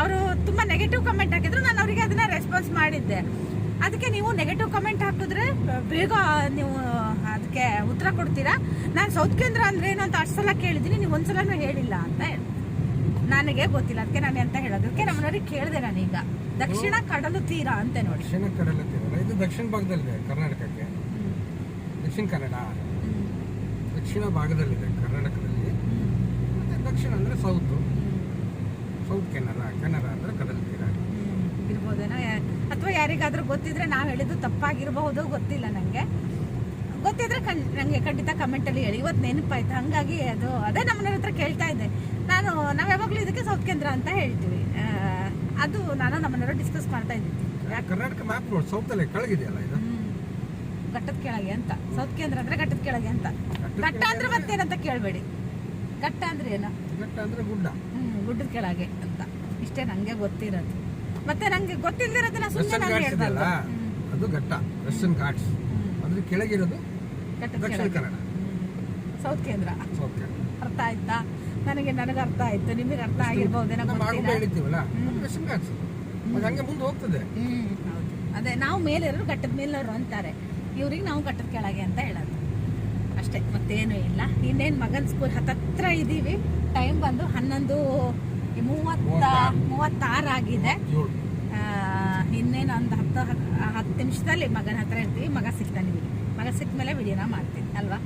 ಅವರು ತುಂಬಾ ನೆಗೆಟಿವ್ ಕಮೆಂಟ್ ಹಾಕಿದ್ರು, ನಾನು ಅವರಿಗೆ ಅದನ್ನ ರೆಸ್ಪಾನ್ಸ್ ಮಾಡಿದ್ದೆ. ಅದಕ್ಕೆ ನೀವು ನೆಗೆಟಿವ್ ಕಮೆಂಟ್ ಹಾಕಿದ್ರೆ ಬೇಗ ನೀವು ಅದಕ್ಕೆ ಉತ್ತರ ಕೊಡ್ತೀರಾ? ನಾನು ಸೌತ್ ಕೇಂದ್ರ ಅಂದ್ರೆ ಏನು ಅಂತ ಅಷ್ಟು ಸಲ ಕೇಳಿದ್ದೀನಿ ನೀವು ಒಂದ್ಸಲನೂ ಹೇಳಿಲ್ಲ ಅಂತ ನನಗೆ ಗೊತ್ತಿಲ್ಲ ಅದಕ್ಕೆ ನಾನು ಅಂತ ಹೇಳೋದಕ್ಕೆ ನಮ್ಮನವ್ರಿಗೆ ಕೇಳಿದೆ ನಾನೀಗ. ದಕ್ಷಿಣ ಕಡಲು ತೀರ ಅಂತ ನೋಡಿ. ದಕ್ಷಿಣ ಕಡಲು ತೀರ ಇದು ದಕ್ಷಿಣ ಭಾಗದಲ್ಲಿದೆ ಕರ್ನಾಟಕಕ್ಕೆ. ದಕ್ಷಿಣ ಕನ್ನಡ. ದಕ್ಷಿಣ ಭಾಗದಲ್ಲಿದೆ ಕರ್ನಾಟಕದಲ್ಲಿ. ಮತ್ತೆ ದಕ್ಷಿಣ ಅಂದ್ರೆ ಸೌತ್ ಸೌತ್ ಕೆನರಾ ಕೆನರಾ ಅಂದ್ರೆ ಕಡಲು ತೀರ. ಇರ್ಬೋದೇನೋ ಯಾರಿಗಾದ್ರೂ ಗೊತ್ತಿದ್ರೆ ನಾವು ಹೇಳಿದ್ದು ತಪ್ಪಾಗಿರಬಹುದು ಗೊತ್ತಿಲ್ಲ ನನಗೆ ಗೊತ್ತಿದ್ರೆ ಕಣ್ ನನಗೆ ಖಂಡಿತ ಕಮೆಂಟಲ್ಲಿ ಹೇಳಿ. ಇವತ್ತು ನೆನಪಾಯ್ತು. ಹಂಗಾಗಿ ಅದು ಅದೇ ನಮ್ಮನೆ ಹತ್ರ ಕೇಳ್ತಾ ಇದ್ದೆ. ನಾನು ನಾವು ಯಾವಾಗಲೂ ಇದಕ್ಕೆ ಸೌತ್ ಕೇಂದ್ರ ಅಂತ ಹೇಳ್ತೀವಿ. ಅದು ನಾನು ನಮ್ಮನೆಯವರು ಡಿಸ್ಕಸ್ ಮಾಡ್ತಾ ಇದ್ದೀನಿ ಕರ್ನಾಟಕ ಮ್ಯಾಪ್ ನೋಡಿ ಸೌತ್ ಅಲ್ಲಿ ಕೆಳಗಿದೆಯಲ್ಲ ಇದು? ಘಟ್ಟದ ಕೆಳಗೆ ಅಂತ. ಸೌತ್ ಕೇಂದ್ರ ಅಂದ್ರೆ ಘಟ್ಟದ ಕೆಳಗೆ ಅಂತ. ಘಟ್ಟ ಅಂದ್ರೆ ಮತ್ತೇನಂತ ಕೇಳಬೇಡಿ. ಘಟ್ಟ ಅಂದ್ರೆ ಏನು? ಘಟ್ಟ ಅಂದ್ರೆ ಗುಡ್ಡ. ಹ್ಮ್ ಗುಡ್ಡದ ಕೆಳಗೆ ಅಂತ. ಇಷ್ಟೇ ನನಗೆ ಗೊತ್ತಿರೋದು. ಮತ್ತೆ ನಂಗೆ ಗೊತ್ತಿಲ್ದಿರೋದನ್ನ ಸುಮ್ಮನೆ ವೆಸ್ಟರ್ನ್ ನಾನು ಘಾಟ್ಸ್ ಇದೆಯಲ್ಲ? ಅದು ಘಟ್ಟ ವೆಸ್ಟರ್ನ್ ಘಾಟ್ಸ್ ಅಂದ್ರೆ ಕೆಳಗಿರೋದು ಕಟ್ಟದ ದಕ್ಷಿಣ ಕೆಳಗೆ. ಕನ್ನಡ. ಸೌತ್ ಕೇಂದ್ರ. ಓಕೆ ಅರ್ಥ ಆಯ್ತಾ? ನನಗೆ ನನಗೆ ಅರ್ಥ ಆಯ್ತು. ನಿಮಗೆ ಅರ್ಥ ಆಗಿರ್ಬೋದೇನೋ ನಮ್ಮ ಆಗುಂಬೆ ಗೊತ್ತಿಲ್ಲ ಹೇಳಿದ್ದೀವಲ್ಲ ವೆಸ್ಟರ್ನ್ ಘಾಟ್ಸ್ ಅದು ಹಂಗೆ ಮುಂದೆ ಹೋಗ್ತದೆ. ಹ್ಮ್. ಹೌದು ಅದೇ ನಾವು ಮೇಲಿರೋರು ಘಟ್ಟದ ಮೇಲವರು ಅಂತಾರೆ. ಇವ್ರಿಗೆ ನಾವು ಘಟ್ಟದ ಕೆಳಗೆ ಅಂತ ಹೇಳೋದು. ಅಷ್ಟೇ ಮತ್ತೇನು ಇಲ್ಲ. ಇನ್ನೇನು ಮಗನ್ ಸ್ಕೂಲ್ ಹತ್ತತ್ರ ಇದ್ದೀವಿ ಟೈಮ್ ಬಂದು ಹನ್ನೊಂದು ಮೂವತ್ತ ಮೂವತ್ತಾರು. ಮೂವತ್ತಾರು ಆಗಿದೆ ಏಳು ಆ, ಇನ್ನೇನು ಒಂದು ಹತ್ತು ಹತ್- ಹತ್ತು ನಿಮಿಷದಲ್ಲಿ ಮಗನ ಹತ್ರ ಇರ್ತೀವಿ ಮಗ ಸಿಗ್ತಾನೆ ನಿಮಗೆ. ಮಗ ಸಿಕ್ಕ ಮೇಲೆ ವಿಡಿಯೋನ ಮಾಡ್ತೀನಿ ಅಲ್ವಾ?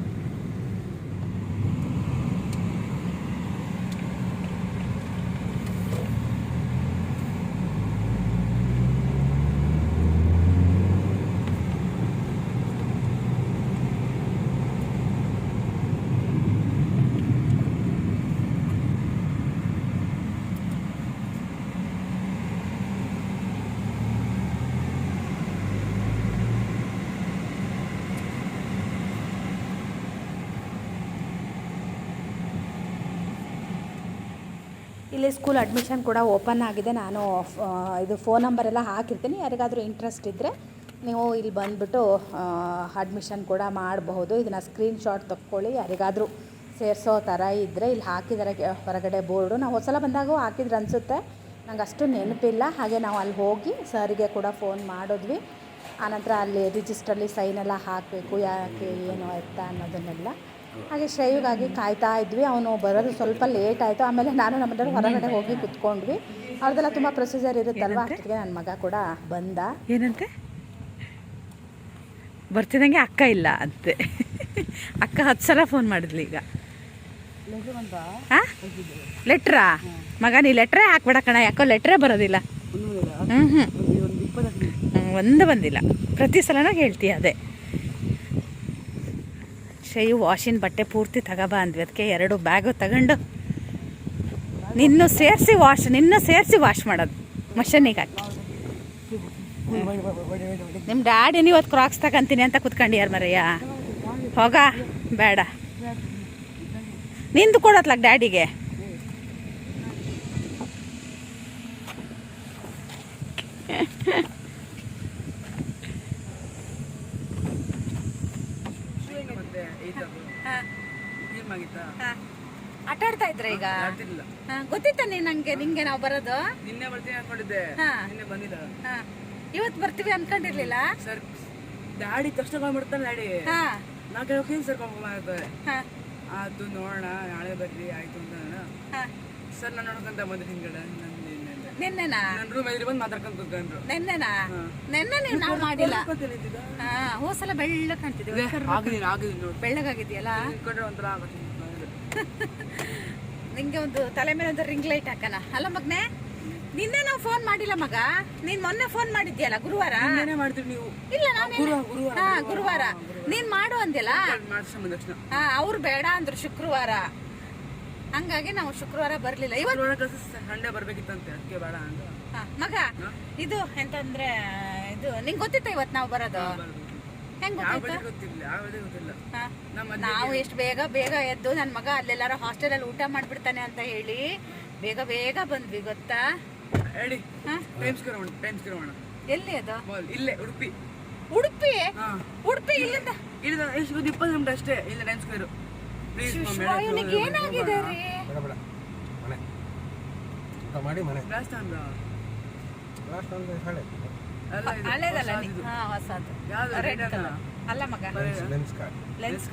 ಸ್ಕೂಲ್ ಅಡ್ಮಿಷನ್ ಕೂಡ ಓಪನ್ ಆಗಿದೆ. ನಾನು ಇದು ಫೋನ್ ನಂಬರೆಲ್ಲ ಹಾಕಿರ್ತೀನಿ. ಯಾರಿಗಾದರೂ ಇಂಟ್ರೆಸ್ಟ್ ಇದ್ದರೆ ನೀವು ಇಲ್ಲಿ ಬಂದುಬಿಟ್ಟು ಅಡ್ಮಿಷನ್ ಕೂಡ ಮಾಡಬಹುದು. ಇದನ್ನು ಸ್ಕ್ರೀನ್ಶಾಟ್ ತಕ್ಕೊಳ್ಳಿ. ಯಾರಿಗಾದರೂ ಸೇರಿಸೋ ಥರ ಇದ್ದರೆ ಇಲ್ಲಿ ಹಾಕಿದ್ದಾರೆ ಹೊರಗಡೆ ಬೋರ್ಡು. ನಾವು ಹೊಸಲ ಬಂದಾಗೂ ಹಾಕಿದ್ರೆ ಅನಿಸುತ್ತೆ. ನಂಗೆ ಅಷ್ಟು ನೆನಪಿಲ್ಲ. ಹಾಗೆ ನಾವು ಅಲ್ಲಿ ಹೋಗಿ ಸರಿಗೆ ಕೂಡ ಫೋನ್ ಮಾಡಿದ್ವಿ. ಆನಂತರ ಅಲ್ಲಿ ರಿಜಿಸ್ಟ್ರಲ್ಲಿ ಸೈನೆಲ್ಲ ಹಾಕಬೇಕು. ಯಾಕೆ, ಏನು, ಎತ್ತ ಅನ್ನೋದನ್ನೆಲ್ಲ. ಹಾಗೆ ಶ್ರೇಯುಗಾಗಿ ಕಾಯ್ತಾ ಇದ್ವಿ. ಅವನು ಬರೋದು ಸ್ವಲ್ಪ ಲೇಟ್ ಆಯಿತು. ಆಮೇಲೆ ನಾನು ನಮ್ಮದ್ರ ಹೊರಗಡೆ ಹೋಗಿ ಕುತ್ಕೊಂಡ್ವಿ. ಅವ್ರದ್ದೆಲ್ಲ ತುಂಬ ಪ್ರೊಸೀಜರ್ ಇರುತ್ತಲ್ವ? ಅಷ್ಟೊತ್ತಿಗೆ ನನ್ನ ಮಗ ಕೂಡ ಬಂದ. ಏನಂತೆ? ಬರ್ತಿದ್ದಂಗೆ ಅಕ್ಕ ಇಲ್ಲ ಅಂತೆ. ಅಕ್ಕ ಹತ್ತು ಸಲ ಫೋನ್ ಮಾಡಿದ್ಲಿ ಈಗ. ಲೆಟ್ರಾ ಮಗ ನೀ ಲೆಟ್ರೇ ಹಾಕ್ಬೇಡ ಕಣ. ಯಾಕೋ ಲೆಟ್ರೇ ಬರೋದಿಲ್ಲ. ಹ್ಞೂ ಹ್ಞೂ ಒಂದು ಬಂದಿಲ್ಲ. ಪ್ರತಿ ಸಲನೂ ಹೇಳ್ತೀಯ ಅದೇ. ಶೈವು ವಾಶಿನ ಬಟ್ಟೆ ಪೂರ್ತಿ ತಗೋಬಾ ಅಂದ್ವಿ. ಅದಕ್ಕೆ ಎರಡು ಬ್ಯಾಗು ತಗೊಂಡು ನಿನ್ನೂ ಸೇರಿಸಿ ವಾಶ್, ನಿನ್ನ ಸೇರಿಸಿ ವಾಶ್ ಮಾಡೋದು, ಮಷನಿಗೆ ಹಾಕಿ. ನಿಮ್ಮ ಡ್ಯಾಡಿ ಇವತ್ತು ಕ್ರಾಕ್ಸ್ ತಗೊಂತೀನಿ ಅಂತ ಕುತ್ಕೊಂಡಿಯಾರ ಮರಯ್ಯ. ಹೋಗ, ಬೇಡ. ನಿಂದು ಕೊಡತ್ಲಾಗ ಡ್ಯಾಡಿಗೆ ಆಟ ಆಡ್ತಾ ಇದ್ರ ಈಗ ಹಾ, ಗೊತ್ತಿತ್ತ ನೀ ನಂಗೆ ನಿಂಗೆ ನಾವು ಬರೋದು? ನಿನ್ನೆ ಬರ್ತೀನಿ ಅನ್ಕೊಂಡಿದ್ದೆ. ಹಾ. ನಿನ್ನೆ ಬಂದಿಲ್ಲ ಹಾ. ಇವತ್ತು ಬರ್ತೀವಿ ಅನ್ಕೊಂಡಿರ್ಲಿಲ್ಲ? ಸರ್ ಡ್ಯಾಡಿ ಕಷ್ಟಗಳು ಮಾಡ್ತಾನೆ ಡ್ಯಾಡಿ. ಹಾ. ನಾ ಕೇಳೋಕೆ ಸರ್ ಮಾಡ್ತಾರೆ ಹಾ. ಅದು ನೋಡೋಣ ನಾಳೆ ಬರ್ರಿ ಆಯ್ತು ಅಂತ ಹಾ. ಸರ್ ನಾನು ನೋಡ್ಕೊಂತ ಬಂದ್ರಿ ಹಿಂದ್ಗಡೆ. ನಿನ್ನೆನಾ? ನನ್ನ ರೂಮ್ ಎದುರು ಬಂದು ಮಾತಾಡ್ಕೊಂತ ಕುತ್ಕೊಂಡ್ರು. ನೆನ್ನೆನಾ? ನೆನ್ನೆ ನೀವು ನಾವು ಮಾಡಿಲ್ಲ. ಹಾ ಹೋದ್ ಸಲ ಬೆಳ್ಳ ನೋಡಿ. ಬೆಳ್ಳಗಾಗಿದೆಯಲ್ಲ? ಕೊಂಡ್ರೆ ಒಂಥರ ಆಗುತ್ತೆ ನಿಂಗೆ ಒಂದು ತಲೆ ಮೇಲೆ ಒಂದು ರಿಂಗ್ ಲೈಟ್ ಹಾಕನ ಅಲ್ಲ ಮಗ್ನೆ? ನಿನ್ನೆ ನಾವು ಫೋನ್ ಮಾಡಿಲ್ಲ ಮಗ. ನೀನ್ ಮೊನ್ನೆ ಫೋನ್ ಮಾಡಿದ್ಯಲ್ಲ ಗುರುವಾರ? ನೀವು. ಇಲ್ಲ ನಾನು ಹಾ ಗುರುವಾರ. ನೀನ್ ಮಾಡು ಅಂದಿಲ್ಲ ಹಾ ಅವ್ರು ಬೇಡ ಅಂದ್ರು ಶುಕ್ರವಾರ. ಹಂಗಾಗಿ ನಾವು ಶುಕ್ರವಾರ ಬರ್ಲಿಲ್ಲ. ಇವತ್ತು ಸಂಡೇ ಬರ್ಬೇಕಿತ್ತಂತೆ ಅದಕ್ಕೆ ಬೇಡ ಅಂತ ಹಾ, ಮಗ ಇದು ಎಂತಂದ್ರೆ ಇದು ನಿಂಗೆ ಗೊತ್ತಿತ್ತ ಇವತ್ತು ನಾವು ಬರೋದು. ನಾವು ಎಷ್ಟು ಬೇಗ ಬೇಗ ಎದ್ದು ನನ್ನ ಮಗ ಅಲ್ಲೆಲ್ಲಾರ ಹಾಸ್ಟೆಲಲ್ಲಿ ಊಟ ಮಾಡ್ಬಿಡ್ತಾನೆ ಅಂತ ಹೇಳಿ ಬೇಗ ಬೇಗ ಬಂದ್ವಿ ಗೊತ್ತಾ? ಹೇಳಿ. ಎಲ್ಲಿ ಅದು? ಇಲ್ಲೇ ಉಡುಪಿ. ಉಡುಪಿ? ಹಾ. ಉಡುಪಿ ಇಲ್ಲಿಂದ ಇಲ್ಲ ಎಷ್ಟು ಒಂದು ಇಪ್ಪತ್ತು ನಿಮಿಷ ಅಷ್ಟೇ ಇಲ್ಲ ಟೈಮ್ ಸ್ಕ್ವೇರ್ ಪ್ಲೀಸ್ ಇವನಿಗೆ ಏನಾಗಿದೆ ರೀ? ಮಾಡಿ ಮನೆ. ಲಾಸ್ಟ್ ಅಂದ್ರೆ ಲಾಸ್ಟ್ ಅಂದ್ರೆ ಹಳೇದಲ್ಲ ಇದು. ಹಾ ಹೊಸದು. ರೆಡ್ ಕಲರ್ ಅಲ್ಲ? ಮಗ. ಲೆನ್ಸ್ ಕಾರ್ಡ್ ಲೆನ್ಸ್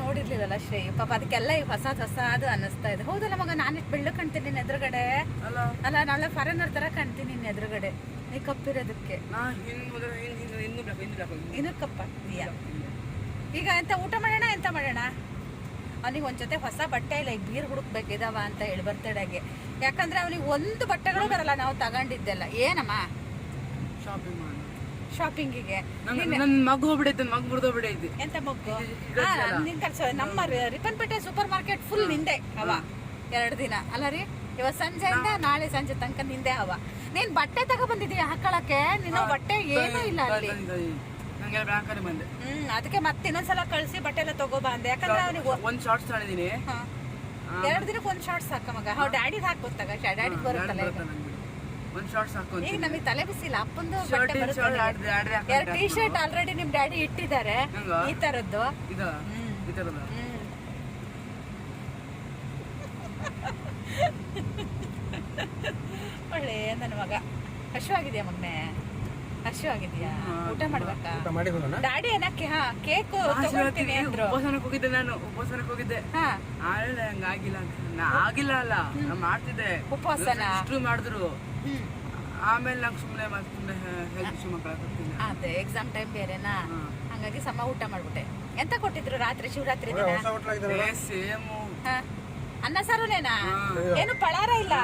ನೋಡಿರ್ಲಿಲ್ಲಲ್ಲ ಪಾಪ ಅದಕ್ಕೆಲ್ಲ ಈಗ ಹೊಸ ಅದು ಅನ್ನಿಸ್ತಾ ಇದೆ. ಹೌದಲ್ಲ ಮಗ ನಾನು ಇಟ್ ಬೆಳ್ಳು ಕಾಣ್ತೀನಿ ನಿನ್ನ ಎದುರುಗಡೆ. ಅಲ್ಲ? ಅಲ್ಲ ನಾಳೆ ಫಾರಿನರ್ ತರ ಕಾಣ್ತೀನಿ ನಿನ್ನ ಎದುರುಗಡೆ. ನೀ ಕಪ್ಪಿರೋದಕ್ಕೆ. ಇನ್ನೂ ಕಪ್ಪ ಈಗ ಎಂತ ಊಟ ಮಾಡೋಣ ಎಂತ ಮಾಡೋಣ? ಅವನಿಗೆ ಒಂದ್ ಜೊತೆ ಹೊಸ ಬಟ್ಟೆ ಇಲ್ಲ ಈಗ ಬೀರ್ ಹುಡುಕ್ಬೇಕಿದಾವ ಅಂತ ಹೇಳಿ ಬರ್ತಡೆಗೆ ಯಾಕಂದ್ರೆ ಅವನಿಗೆ ಒಂದು ಬಟ್ಟೆಗಳು ಬರಲ್ಲ ನಾವು ತಗೊಂಡಿದ್ದೆಲ್ಲ. ಏನಮ್ಮ? ಶಾಪಿಂಗ್ ಮಾಡೋಣ ಶಾಪಿಂಗಿಗೆ ನನ್ನ ಮಗು ಹೋಗ್ಬಿಡೈತೆ ಮಗು ಮುರಿದೋಗ್ಬಿಡೈತಿ ಎಂತ ಮಗು ನಿನ್ ಕಳ್ಸೋ ನಮ್ಮ ರಿಪನ್ಪೇಟೆ ಸೂಪರ್ ಮಾರ್ಕೆಟ್ ಫುಲ್ ನಿಂದೆ ಅವ. ಎರಡು ದಿನ. ಅಲ್ಲ ರೀ ಇವತ್ತು ಸಂಜೆಯಿಂದ ನಾಳೆ ಸಂಜೆ ತನಕ ನಿಂದೆ ಅವ. ನೀನ್ ಬಟ್ಟೆ ತಗೊ ಬಂದಿದೀಯ ಹಾಕೊಳಕ್ಕೆ? ನಿನ್ನ ಬಟ್ಟೆ ಏನೂ ಇಲ್ಲ ಅಲ್ಲಿ. ಬಂದೆ. ಹ್ಮ್ ಅದಕ್ಕೆ ಮತ್ತೆ ಇನ್ನೊಂದ್ಸಲ ಕಳ್ಸಿ ಬಟ್ಟೆ ಎಲ್ಲ ತಗೋಬಾ ಅಂದೆ. ಯಾಕಂದ್ರೆ ಅವನಿಗೆ ಒಂದು ಶಾರ್ಟ್ಸ್ ತಗೊಂಡಿದ್ದೀನಿ. ಎರಡು ದಿನಕ್ಕೆ ಒಂದ್ ಶಾರ್ಟ್ ಸಾಕ ಮಗ. ಹೌ ಡ್ಯಾಡಿ ಹಾಕ್ಬೋದಾಗ ಡ್ಯಾಡಿ ಬರುತ್ತಲ್ಲ ಈಗ. ಒಂದು ಶಾರ್ಟ್ಸ್ ಹಾಕೊಂಡು ಈಗ ನಮಗೆ ತಲೆ ಬಿಸಿಲ್ಲ ಅಪ್ಪಂದು ಬಟ್ಟೆ ಎರಡು ಟೀ ಶರ್ಟ್ ಆಲ್ರೆಡಿ ನಿಮ್ ಡ್ಯಾಡಿ ಇಟ್ಟಿದ್ದಾರೆ. ಈ ತರದ್ದು. ಇದು? ಈ ಹ್ಮ್. [LAUGHS] ಒಳ್ಳೆ ನನ್ನ ಮಗ. ಹಶುವಾಗಿದೆಯಾ ಮಗ್ನೆ ಊಟ ಮಾಡ್ಬೇಕಾ? ಊಟ ಮಾಡಿ ಹೋಗೋಣ. ಡ್ಯಾಡಿ ಏನಕ್ಕೆ? ಹಾ ಕೇಕ್ ತಗೊಳ್ತೀನಿ ಅಂದ್ರು. ಉಪವಾಸನಕ್ಕೆ ಹೋಗಿದ್ದೆ ನಾನು ಉಪವಾಸನಕ್ಕೆ ಹೋಗಿದ್ದೆ. ಹಾ. ಹಂಗಾಗಿಲ್ಲ ನಾ ಆಗಿಲ್ಲ ಅಲ್ಲ ನಾ ಮಾಡ್ತಿದ್ದೆ. ಉಪವಾಸನ? ಇಷ್ಟು ಮಾಡಿದ್ರು. ಆಮೇಲೆ ನಂಗೆ ಸುಮ್ಮನೆ ಮತ್ತೆ ಸುಮ್ಮನೆ ಹೆಲ್ತ್ ಇಶ್ಯೂ ಮಕ್ಕಳಾಗ್ತೀನಿ ಅದೇ ಎಕ್ಸಾಮ್ ಟೈಮ್ ಬೇರೆನಾ? ಹಂಗಾಗಿ ಸಮ ಊಟ ಮಾಡ್ಬಿಟ್ಟೆ. ಎಂತ ಕೊಟ್ಟಿದ್ರು ರಾತ್ರಿ ಶಿವರಾತ್ರಿ ದಿನ? ಸೇಮು ಹಾ. ಅನ್ನ ಸಾರುನೇನಾ? ಏನು ಪಳಾರ ಇಲ್ಲ.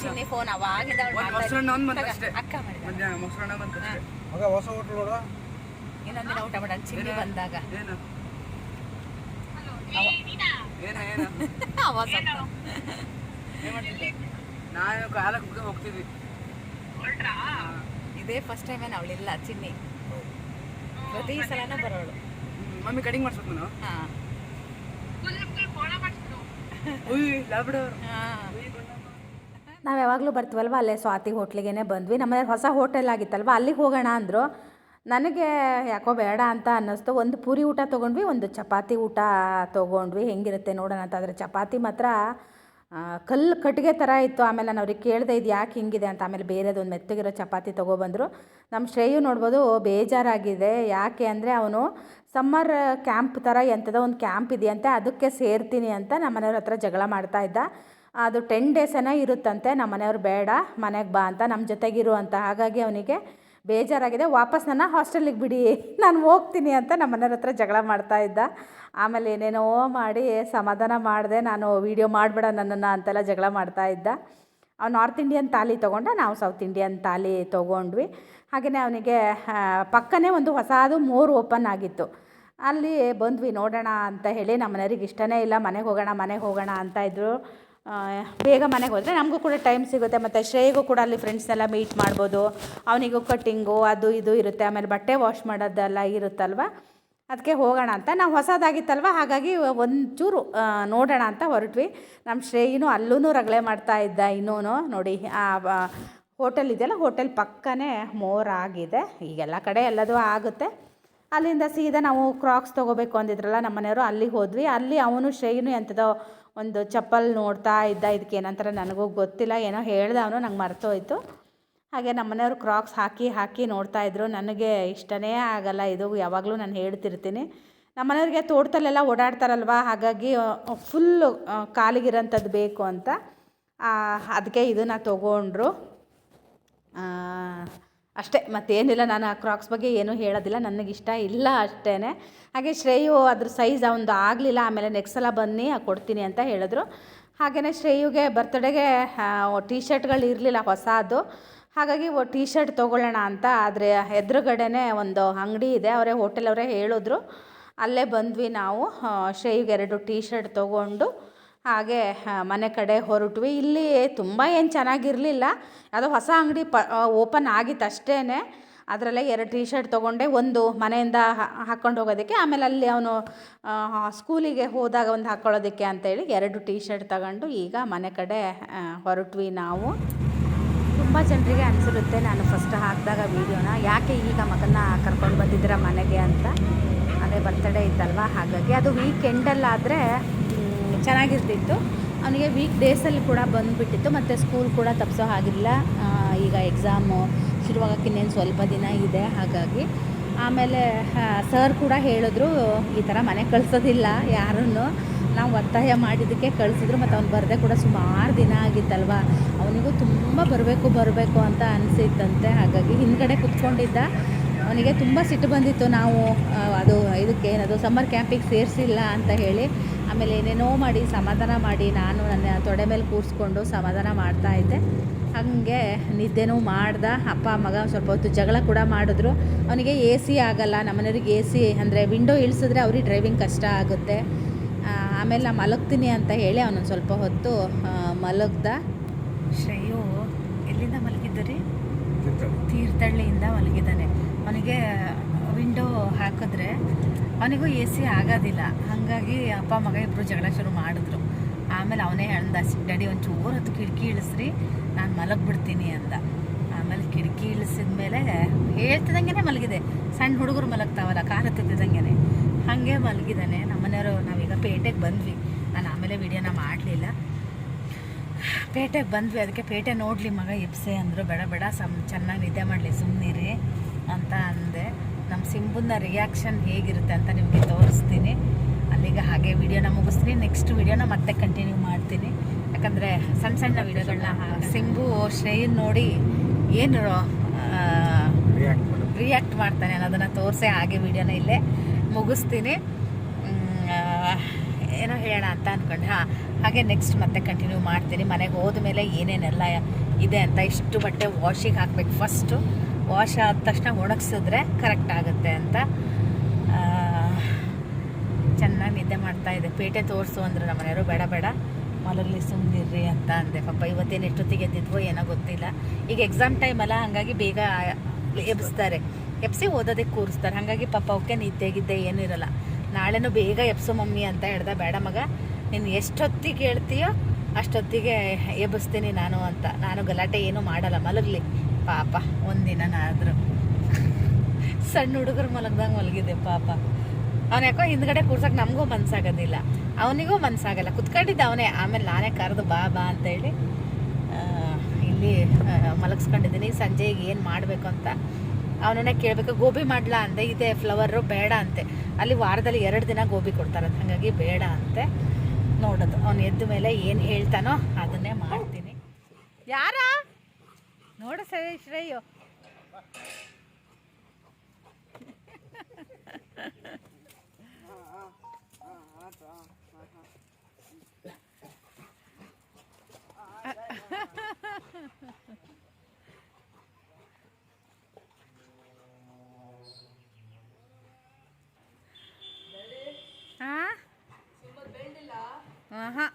ಚಿನ್ನಿ ಫೋನ್ ಅವಾಗಿಂದ ಅವ್ಳು ಒಂದು ಮಾಡ್ತಾ ಮೊಸರನ್ನ ಒಂದು ಇದ್ಲು. ಬಂತಷ್ಟೇ ಅಕ್ಕ ಮಾಡಿದ. ಮಧ್ಯಾಹ್ನ ಮೊಸರನ್ನ ಬಂತಷ್ಟೇ ಮಗ ಹೊಸ ಹೋಟ್ಲ್ ಇನ್ನೊಂದಿನ ಊಟ ಮಾಡೋಣ. ಚಿನ್ನಿ ಬಂದಾಗ. ಏನು? ಏನ ಏನ? [LAUGHS] ಅವಾಗ ಸ್ವಲ್ಪ. ಏನ್? ಮಾಡ್ತಿದ್ದೆ? ನಾನು ಕಾಲಕ್ಕೆ ಹೋಗ್ತಿದ್ವಿ. ಇದೇ ಫಸ್ಟ್ ಟೈಮ್ ಏನು ಅವಳಿಲ್ಲ ಚಿನ್ನಿ. ಪ್ರತಿ ಸಲನೂ ಬರೋಳು. ಹ್ಮ್, ಮಮ್ಮಿ ಕಟಿಂಗ್ ಮಾಡ್ಸ್ಬೇಕು ನಾನು ಹಾ. [LAUGHS] ನಾವು ಯಾವಾಗಲೂ ಬರ್ತೀವಲ್ವ ಅಲ್ಲೇ ಸ್ವಾತಿ ಹೋಟ್ಲಿಗೆ ಬಂದ್ವಿ. ನಮ್ಮ ಹೊಸ ಹೋಟೆಲ್ ಆಗಿತ್ತಲ್ವ? ಅಲ್ಲಿಗೆ ಹೋಗೋಣ ಅಂದರು. ನನಗೆ ಯಾಕೋ ಬೇಡ ಅಂತ ಅನ್ನಿಸ್ತು. ಒಂದು ಪೂರಿ ಊಟ ತೊಗೊಂಡ್ವಿ, ಒಂದು ಚಪಾತಿ ಊಟ ತೊಗೊಂಡ್ವಿ. ಹೆಂಗಿರುತ್ತೆ ನೋಡೋಣ ಅಂತ. ಆದರೆ ಚಪಾತಿ ಮಾತ್ರ ಕಲ್ಲು ಕಟ್ಟಿಗೆ ಥರ ಇತ್ತು. ಆಮೇಲೆ ನಾನು ಅವ್ರಿಗೆ ಕೇಳಿದೆ, ಇದು ಯಾಕೆ ಹಿಂಗಿದೆ? ಅಂತ. ಆಮೇಲೆ ಬೇರೆದೊಂದು ಮೆತ್ತಗಿರೋ ಚಪಾತಿ ತೊಗೊಬಂದರು. ನಮ್ಮ ಶ್ರೇಯು ನೋಡ್ಬೋದು ಬೇಜಾರಾಗಿದೆ. ಯಾಕೆ ಅಂದರೆ ಅವನು ಸಮ್ಮರ್ ಕ್ಯಾಂಪ್ ಥರ ಎಂಥದೋ ಒಂದು ಕ್ಯಾಂಪ್ ಇದೆಯಂತೆ, ಅದಕ್ಕೆ ಸೇರ್ತೀನಿ ಅಂತ ನಮ್ಮ ಮನೆಯವ್ರ ಹತ್ರ ಜಗಳ ಮಾಡ್ತಾ ಇದ್ದ. ಅದು ಟೆನ್ ಡೇಸ್ ಏನೋ ಇರುತ್ತಂತೆ, ನಮ್ಮ ಮನೆಯವ್ರು ಬೇಡ, ಮನೆಗೆ ಬಾ ಅಂತ ನಮ್ಮ ಜೊತೆಗಿರು ಅಂತ. ಹಾಗಾಗಿ ಅವನಿಗೆ ಬೇಜಾರಾಗಿದೆ. ವಾಪಸ್ ನನ್ನ ಹಾಸ್ಟೆಲಿಗೆ ಬಿಡಿ. [LAUGHS] ನಾನು ಹೋಗ್ತೀನಿ ಅಂತ ನಮ್ಮ ಮನೆಯವ್ರ ಹತ್ರ ಜಗಳ ಮಾಡ್ತಾ ಇದ್ದ. ಆಮೇಲೆ ಏನೇನೋ ಮಾಡಿ ಸಮಾಧಾನ ಮಾಡಿದೆ. ನಾನು ವೀಡಿಯೋ ಮಾಡಬೇಡ ನನ್ನನ್ನು ಅಂತೆಲ್ಲ ಜಗಳ ಮಾಡ್ತಾ ಇದ್ದ. ಅವ್ನು ನಾರ್ತ್ ಇಂಡಿಯನ್ ತಾಲಿ ತೊಗೊಂಡ ನಾವು ಸೌತ್ ಇಂಡಿಯನ್ ತಾಲಿ ತೊಗೊಂಡ್ವಿ. ಹಾಗೆಯೇ ಅವನಿಗೆ ಪಕ್ಕನೇ ಒಂದು ಹೊಸದು ಮೋರ್ ಓಪನ್ ಆಗಿತ್ತು. ಅಲ್ಲಿ ಬಂದ್ವಿ ನೋಡೋಣ ಅಂತ ಹೇಳಿ. ನಮ್ಮ ಮನೆಯವ್ರಿಗೆ ಇಷ್ಟನೇ ಇಲ್ಲ. ಮನೆಗೆ ಹೋಗೋಣ ಮನೆಗೆ ಹೋಗೋಣ ಅಂತ ಇದ್ರು. ಆ, ಬೇಗ ಮನೆಗೆ ಹೋದರೆ ನಮಗೂ ಕೂಡ ಟೈಮ್ ಸಿಗುತ್ತೆ. ಮತ್ತು ಶ್ರೇಯಗೂ ಕೂಡ ಅಲ್ಲಿ ಫ್ರೆಂಡ್ಸ್ನೆಲ್ಲ ಮೀಟ್ ಮಾಡ್ಬೋದು. ಅವನಿಗೂ ಕಟ್ಟಿಂಗು ಅದು ಇದು ಇರುತ್ತೆ. ಆಮೇಲೆ ಬಟ್ಟೆ ವಾಶ್ ಮಾಡೋದೆಲ್ಲ ಇರುತ್ತಲ್ವ? ಅದಕ್ಕೆ ಹೋಗೋಣ ಅಂತ. ನಾವು ಹೊಸದಾಗಿತ್ತಲ್ವ? ಹಾಗಾಗಿ ಒಂಚೂರು ನೋಡೋಣ ಅಂತ ಹೊರಟ್ವಿ. ನಮ್ಮ ಶ್ರೇಯಿನೂ ಅಲ್ಲೂ ರಗಳೆ ಮಾಡ್ತಾ ಇದ್ದ ಇನ್ನೂ ನೋಡಿ ಹೋಟೆಲ್ ಇದೆಯಲ್ಲ? ಹೋಟೆಲ್ ಪಕ್ಕನೇ ಮೋರ್ ಆಗಿದೆ. ಈಗೆಲ್ಲ ಕಡೆ ಎಲ್ಲದೂ ಆಗುತ್ತೆ. ಅಲ್ಲಿಂದ ಸೀದಾ ನಾವು ಕ್ರಾಕ್ಸ್ ತೊಗೋಬೇಕು ಅಂದಿದ್ರಲ್ಲ ನಮ್ಮ ಮನೆಯವರು ಅಲ್ಲಿಗೆ ಹೋದ್ವಿ. ಅಲ್ಲಿ ಅವನು ಶ್ರೇಯನು ಎಂಥದೋ ಒಂದು ಚಪ್ಪಲ್ ನೋಡ್ತಾ ಇದ್ದ, ಇದಕ್ಕೆ ಏನಂತಾರೆ ನನಗೂ ಗೊತ್ತಿಲ್ಲ. ಏನೋ ಹೇಳ್ದ ಅವನು, ನಂಗೆ ಮರ್ತೋಯ್ತು. ಹಾಗೆ ನಮ್ಮ ಮನೆಯವರು ಕ್ರಾಕ್ಸ್ ಹಾಕಿ ಹಾಕಿ ನೋಡ್ತಾ ಇದ್ರು. ನನಗೆ ಇಷ್ಟನೇ ಆಗಲ್ಲ ಇದು, ಯಾವಾಗಲೂ ನಾನು ಹೇಳ್ತಿರ್ತೀನಿ. ನಮ್ಮ ಮನೆಯವ್ರಿಗೆ ತೋಟದಲ್ಲೆಲ್ಲ ಓಡಾಡ್ತಾರಲ್ವ? ಹಾಗಾಗಿ ಫುಲ್ಲು ಕಾಲಿಗಿರೋಂಥದ್ದು ಬೇಕು ಅಂತ. ಅದಕ್ಕೆ ಇದನ್ನು ತೊಗೊಂಡ್ರು. ಅಷ್ಟೇ, ಮತ್ತೇನಿಲ್ಲ, ನಾನು ಆ ಕ್ರಾಕ್ಸ್ ಬಗ್ಗೆ ಏನೂ ಹೇಳೋದಿಲ್ಲ, ನನಗಿಷ್ಟ ಇಲ್ಲ ಅಷ್ಟೇ ಹಾಗೆ ಶ್ರೇಯು ಅದ್ರ ಸೈಜ್ ಅವನದು ಆಗಲಿಲ್ಲ, ಆಮೇಲೆ ನೆಕ್ಸ್ಟ್ ಸಲ ಬನ್ನಿ ಕೊಡ್ತೀನಿ ಅಂತ ಹೇಳಿದ್ರು. ಹಾಗೆಯೇ ಶ್ರೇಯುಗೆ ಬರ್ತಡೆಗೆ ಟೀ ಶರ್ಟ್ಗಳು ಇರಲಿಲ್ಲ ಹೊಸದು. ಹಾಗಾಗಿ ಟೀ ಶರ್ಟ್ ತೊಗೊಳ್ಳೋಣ ಅಂತ, ಆದರೆ ಎದುರುಗಡೆನೇ ಒಂದು ಅಂಗಡಿ ಇದೆ, ಅವರೇ ಹೋಟೆಲ್ ಅವರೇ ಹೇಳಿದ್ರು. ಅಲ್ಲೇ ಬಂದ್ವಿ ನಾವು ಶ್ರೇಯುಗೆ ಎರಡು ಟೀ ಶರ್ಟ್ ತೊಗೊಂಡು. ಹಾಗೆ ಮನೆ ಕಡೆ ಹೊರಟ್ವಿ. ಇಲ್ಲಿ ತುಂಬ ಏನು ಚೆನ್ನಾಗಿರಲಿಲ್ಲ. ಅದು ಹೊಸ ಅಂಗಡಿ ಪ ಓಪನ್ ಆಗಿತ್ತು ಅಷ್ಟೇ ಅದರಲ್ಲೇ ಎರಡು ಟೀ ಶರ್ಟ್ ತೊಗೊಂಡೆ. ಒಂದು ಮನೆಯಿಂದ ಹಾಕ್ಕೊಂಡು ಹೋಗೋದಕ್ಕೆ, ಆಮೇಲೆ ಅಲ್ಲಿ ಅವನು ಸ್ಕೂಲಿಗೆ ಹೋದಾಗ ಒಂದು ಹಾಕ್ಕೊಳ್ಳೋದಕ್ಕೆ ಅಂತೇಳಿ ಎರಡು ಟೀ ಶರ್ಟ್ ತಗೊಂಡು ಈಗ ಮನೆ ಕಡೆ ಹೊರಟ್ವಿ ನಾವು. ತುಂಬ ಜನರಿಗೆ ಅನಿಸಿರುತ್ತೆ ನಾನು ಫಸ್ಟ್ ಹಾಕಿದಾಗ ವೀಡಿಯೋನ. ಯಾಕೆ ಈಗ ಮಗನ ಕರ್ಕೊಂಡು ಬಂದಿದ್ದೀರ ಮನೆಗೆ ಅಂತ? ಅದೇ ಬರ್ತಡೇ ಇತ್ತಲ್ವ? ಹಾಗಾಗಿ ಅದು ವೀಕೆಂಡಲ್ಲಾದರೆ ಚೆನ್ನಾಗಿರ್ತಿತ್ತು. ಅವನಿಗೆ ವೀಕ್ ಡೇಸಲ್ಲಿ ಕೂಡ ಬಂದುಬಿಟ್ಟಿತ್ತು, ಮತ್ತು ಸ್ಕೂಲ್ ಕೂಡ ತಪ್ಪಿಸೋ ಹಾಗಿಲ್ಲ ಈಗ ಎಕ್ಸಾಮು ಶುರುವಾಗಕ್ಕೆ ಇನ್ನೇನು ಸ್ವಲ್ಪ ದಿನ ಇದೆ, ಹಾಗಾಗಿ. ಆಮೇಲೆ ಸರ್ ಕೂಡ ಹೇಳಿದ್ರು, ಈ ಥರ ಮನೆ ಕಳಿಸೋದಿಲ್ಲ, ಯಾರನ್ನು. ನಾವು ಒತ್ತಾಯ ಮಾಡಿದ್ದಕ್ಕೆ ಕಳಿಸಿದ್ರು, ಮತ್ತು ಅವ್ನು ಬರದೆ ಕೂಡ ಸುಮಾರು ದಿನ ಆಗಿತ್ತಲ್ವ. ಅವನಿಗೂ ತುಂಬ ಬರಬೇಕು ಬರಬೇಕು ಅಂತ ಅನಿಸಿತ್ತಂತೆ. ಹಾಗಾಗಿ ಹಿಂದ್ಗಡೆ ಕುತ್ಕೊಂಡಿದ್ದ. ಅವನಿಗೆ ತುಂಬ ಸಿಟ್ಟು ಬಂದಿತ್ತು, ನಾವು ಅದು, ಇದಕ್ಕೆ ಏನದು ಸಮ್ಮರ್ ಕ್ಯಾಂಪಿಗೆ ಸೇರಿಸಿಲ್ಲ ಅಂತ ಹೇಳಿ. ಆಮೇಲೆ ಏನೇನೋ ಮಾಡಿ ಸಮಾಧಾನ ಮಾಡಿ ನಾನು ನನ್ನ ತೊಡೆ ಮೇಲೆ ಕೂರಿಸ್ಕೊಂಡು ಸಮಾಧಾನ ಮಾಡ್ತಾ ಇದ್ದೆ. ಹಾಗೆ ನಿದ್ದೆನೂ ಮಾಡ್ದ. ಅಪ್ಪ ಮಗ ಸ್ವಲ್ಪ ಹೊತ್ತು ಜಗಳ ಕೂಡ ಮಾಡಿದ್ರು. ಅವನಿಗೆ ಎ ಸಿ ಆಗಲ್ಲ. ನಮ್ಮನೆಯವ್ರಿಗೆ ಎ ಸಿ ಅಂದರೆ ವಿಂಡೋ ಇಳಿಸಿದ್ರೆ ಅವ್ರಿಗೆ ಡ್ರೈವಿಂಗ್ ಕಷ್ಟ ಆಗುತ್ತೆ. ಆಮೇಲೆ ನಾನು ಮಲಗ್ತೀನಿ ಅಂತ ಹೇಳಿ ಅವನೊಂದು ಸ್ವಲ್ಪ ಹೊತ್ತು ಮಲಗ್ದ. ಶ್ರೇಯು ಎಲ್ಲಿಂದ ಮಲಗಿದ್ದು ರೀ ತಿಂತಾಳೆ ತೀರ್ಥಹಳ್ಳಿಯಿಂದ ಮಲಗಿದ್ದಾನೆ. ಅವನಿಗೆ ವಿಂಡೋ ಹಾಕಿದ್ರೆ ಅವನಿಗೂ ಎ ಸಿ ಆಗೋದಿಲ್ಲ. ಹಾಗಾಗಿ ಅಪ್ಪ, ಮಗ ಇಬ್ಬರು ಜಗಳ ಶುರು ಮಾಡಿದ್ರು. ಆಮೇಲೆ ಅವನೇ ಹೇಳ್ದ, ಡ್ಯಾಡಿ ಒಂಚೂರು ಹೊತ್ತು ಕಿಟಕಿ ಇಳಿಸ್ರಿ, ನಾನು ಮಲಗಿಬಿಡ್ತೀನಿ ಅಂದ. ಆಮೇಲೆ ಕಿಟಕಿ ಇಳಿಸಿದ ಮೇಲೆ ಹೇಳ್ತಿದ್ದಂಗೆ ಮಲಗಿದೆ. ಸಣ್ಣ ಹುಡುಗರು ಮಲಗ್ತಾವಲ್ಲ, ಕಾರ್ ಹತ್ತಿದ್ದಂಗೆ ಹಾಗೆ ಮಲಗಿದ್ದಾನೆ ನಮ್ಮನೆಯವರು, ನಾವೀಗ ಪೇಟೆಗೆ ಬಂದ್ವಿ. ನಾನು ಆಮೇಲೆ ವಿಡಿಯೋನ ಮಾಡಲಿಲ್ಲ. ಪೇಟೆಗೆ ಬಂದ್ವಿ. ಅದಕ್ಕೆ ಪೇಟೆ ನೋಡಲಿ ಮಗ, ಎಬ್ಸೆ ಅಂದರು. ಬೇಡ ಬೇಡ, ಸಮ್, ಚೆನ್ನಾಗಿ ನಿದ್ದೆ ಮಾಡಲಿ ಸುಮ್ಮನಿರಿ ಅಂತ ಅಂದೆ. ಸಿಂಬುನ ರಿಯಾಕ್ಷನ್ ಹೇಗಿರುತ್ತೆ ಅಂತ ನಿಮಗೆ ತೋರಿಸ್ತೀನಿ. ಅಲ್ಲಿಗೆ ಹಾಗೆ ವಿಡಿಯೋನ ಮುಗಿಸ್ತೀನಿ. ನೆಕ್ಸ್ಟ್ ವಿಡಿಯೋನ ಮತ್ತೆ ಕಂಟಿನ್ಯೂ ಮಾಡ್ತೀನಿ. ಯಾಕಂದರೆ ಸಣ್ಣ ಸಣ್ಣ ವಿಡಿಯೋಗಳನ್ನ ಸಿಂಬು ಶ್ರೇಯನ್ ನೋಡಿ ಏನು ರಿಯಾಕ್ಟ್ ಮಾಡ್ತಾನೆ ಅನ್ನೋದನ್ನು ತೋರಿಸೆ ಹಾಗೆ ವಿಡಿಯೋನ ಇಲ್ಲೇ ಮುಗಿಸ್ತೀನಿ. ಏನೋ ಹೇಳೋಣ ಅಂತ ಅಂದ್ಕೊಂಡೆ ಹಾಂ ಹಾಗೆ ನೆಕ್ಸ್ಟ್ ಮತ್ತೆ ಕಂಟಿನ್ಯೂ ಮಾಡ್ತೀನಿ. ಮನೆಗೆ ಹೋದ್ಮೇಲೆ ಏನೇನೆಲ್ಲ ಇದೆ ಅಂತ ಇಷ್ಟು ಬಟ್ಟೆ ವಾಷಿಗೆ ಹಾಕ್ಬೇಕು ಫಸ್ಟು ವಾಶ್ ಆದ ತಕ್ಷಣ ಒಣಗಿಸಿದ್ರೆ ಕರೆಕ್ಟ್ ಆಗುತ್ತೆ ಅಂತ. ಚೆನ್ನಾಗಿ ನಿದ್ದೆ ಮಾಡ್ತಾ ಇದೆ. ಪೇಟೆ ತೋರಿಸು ಅಂದ್ರೆ ನಮ್ಮ ಮನೆಯವರು, ಬೇಡ ಬೇಡ. ಮಲಗಲಿ ಸುಮ್ಮನಿರ್ರಿ ಅಂತ ಅಂದೆ. ಪಾಪ ಇವತ್ತೇನು ಎಷ್ಟೊತ್ತಿಗೆ ಎದ್ದಿದ್ವೋ ಏನೋ ಗೊತ್ತಿಲ್ಲ. ಈಗ ಎಕ್ಸಾಮ್ ಟೈಮ್ ಅಲ್ಲ, ಹಾಗಾಗಿ ಬೇಗ ಎಬ್ಸ್ತಾರೆ. ಎಬ್ಸಿ ಓದೋದಕ್ಕೆ ಕೂರಿಸ್ತಾರೆ. ಹಾಗಾಗಿ ಪಾಪ ಅವಕ್ಕೆ ನಿದ್ದೆಗಿದ್ದೆ ಏನೂ ಇರಲ್ಲ. ನಾಳೆನೂ ಬೇಗ ಎಬ್ಸು ಮಮ್ಮಿ ಅಂತ ಹೇಳ್ದೆ, ಬೇಡ ಮಗ, ನೀನು ಎಷ್ಟೊತ್ತಿಗೆ ಹೇಳ್ತೀಯೋ ಅಷ್ಟೊತ್ತಿಗೆ ಎಬ್ಬಿಸ್ತೀನಿ ನಾನು ಅಂತ. ನಾನು ಗಲಾಟೆ ಏನೂ ಮಾಡಲ್ಲ. ಮಲಗಲಿ ಪಾಪ ಒಂದಿನಾದ್ರೂ ಸಣ್ಣ ಹುಡುಗರು ಮಲಗ್ದಂಗೆ ಮಲಗಿದೆ ಪಾಪ. ಅವನ ಯಾಕೋ ಹಿಂದ್ಗಡೆ ಕೂರ್ಸಕ್ಕೆ ನಮಗೂ ಮನ್ಸಾಗೋದಿಲ್ಲ. ಅವನಿಗೂ ಮನ್ಸಾಗಲ್ಲ. ಕುತ್ಕೊಂಡಿದ್ದ ಅವನೇ. ಆಮೇಲೆ ನಾನೇ ಕರೆದು ಬಾ ಬಾ ಅಂತೇಳಿ ಹೇಳಿ ಇಲ್ಲಿ ಮಲಗಿಸ್ಕೊಂಡಿದ್ದೀನಿ ಸಂಜೆಗೆ ಏನು ಮಾಡಬೇಕು ಅಂತ ಅವನನ್ನೇ ಕೇಳಬೇಕು. ಗೋಬಿ ಮಾಡ್ಲಾ ಅಂದೆ. ಇದೆ ಫ್ಲವರು, ಬೇಡ ಅಂತೆ. ಅಲ್ಲಿ ವಾರದಲ್ಲಿ ಎರಡು ದಿನ ಗೋಬಿ ಕೊಡ್ತಾರೆ. ಹಾಗಾಗಿ ಬೇಡ ಅಂತೆ. ನೋಡೋದು. ಅವನು ಎದ್ದ ಮೇಲೆ ಏನು ಹೇಳ್ತಾನೋ ಅದನ್ನೇ ಮಾಡ್ತೀನಿ. ಯಾರ? ನೋಡು ಸರಿ ಶ್ರೇಯು. ಹಾಂ ಹಾಂ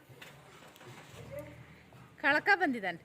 ಕಳಕ ಬಂದಿದ್ದಾನೆ.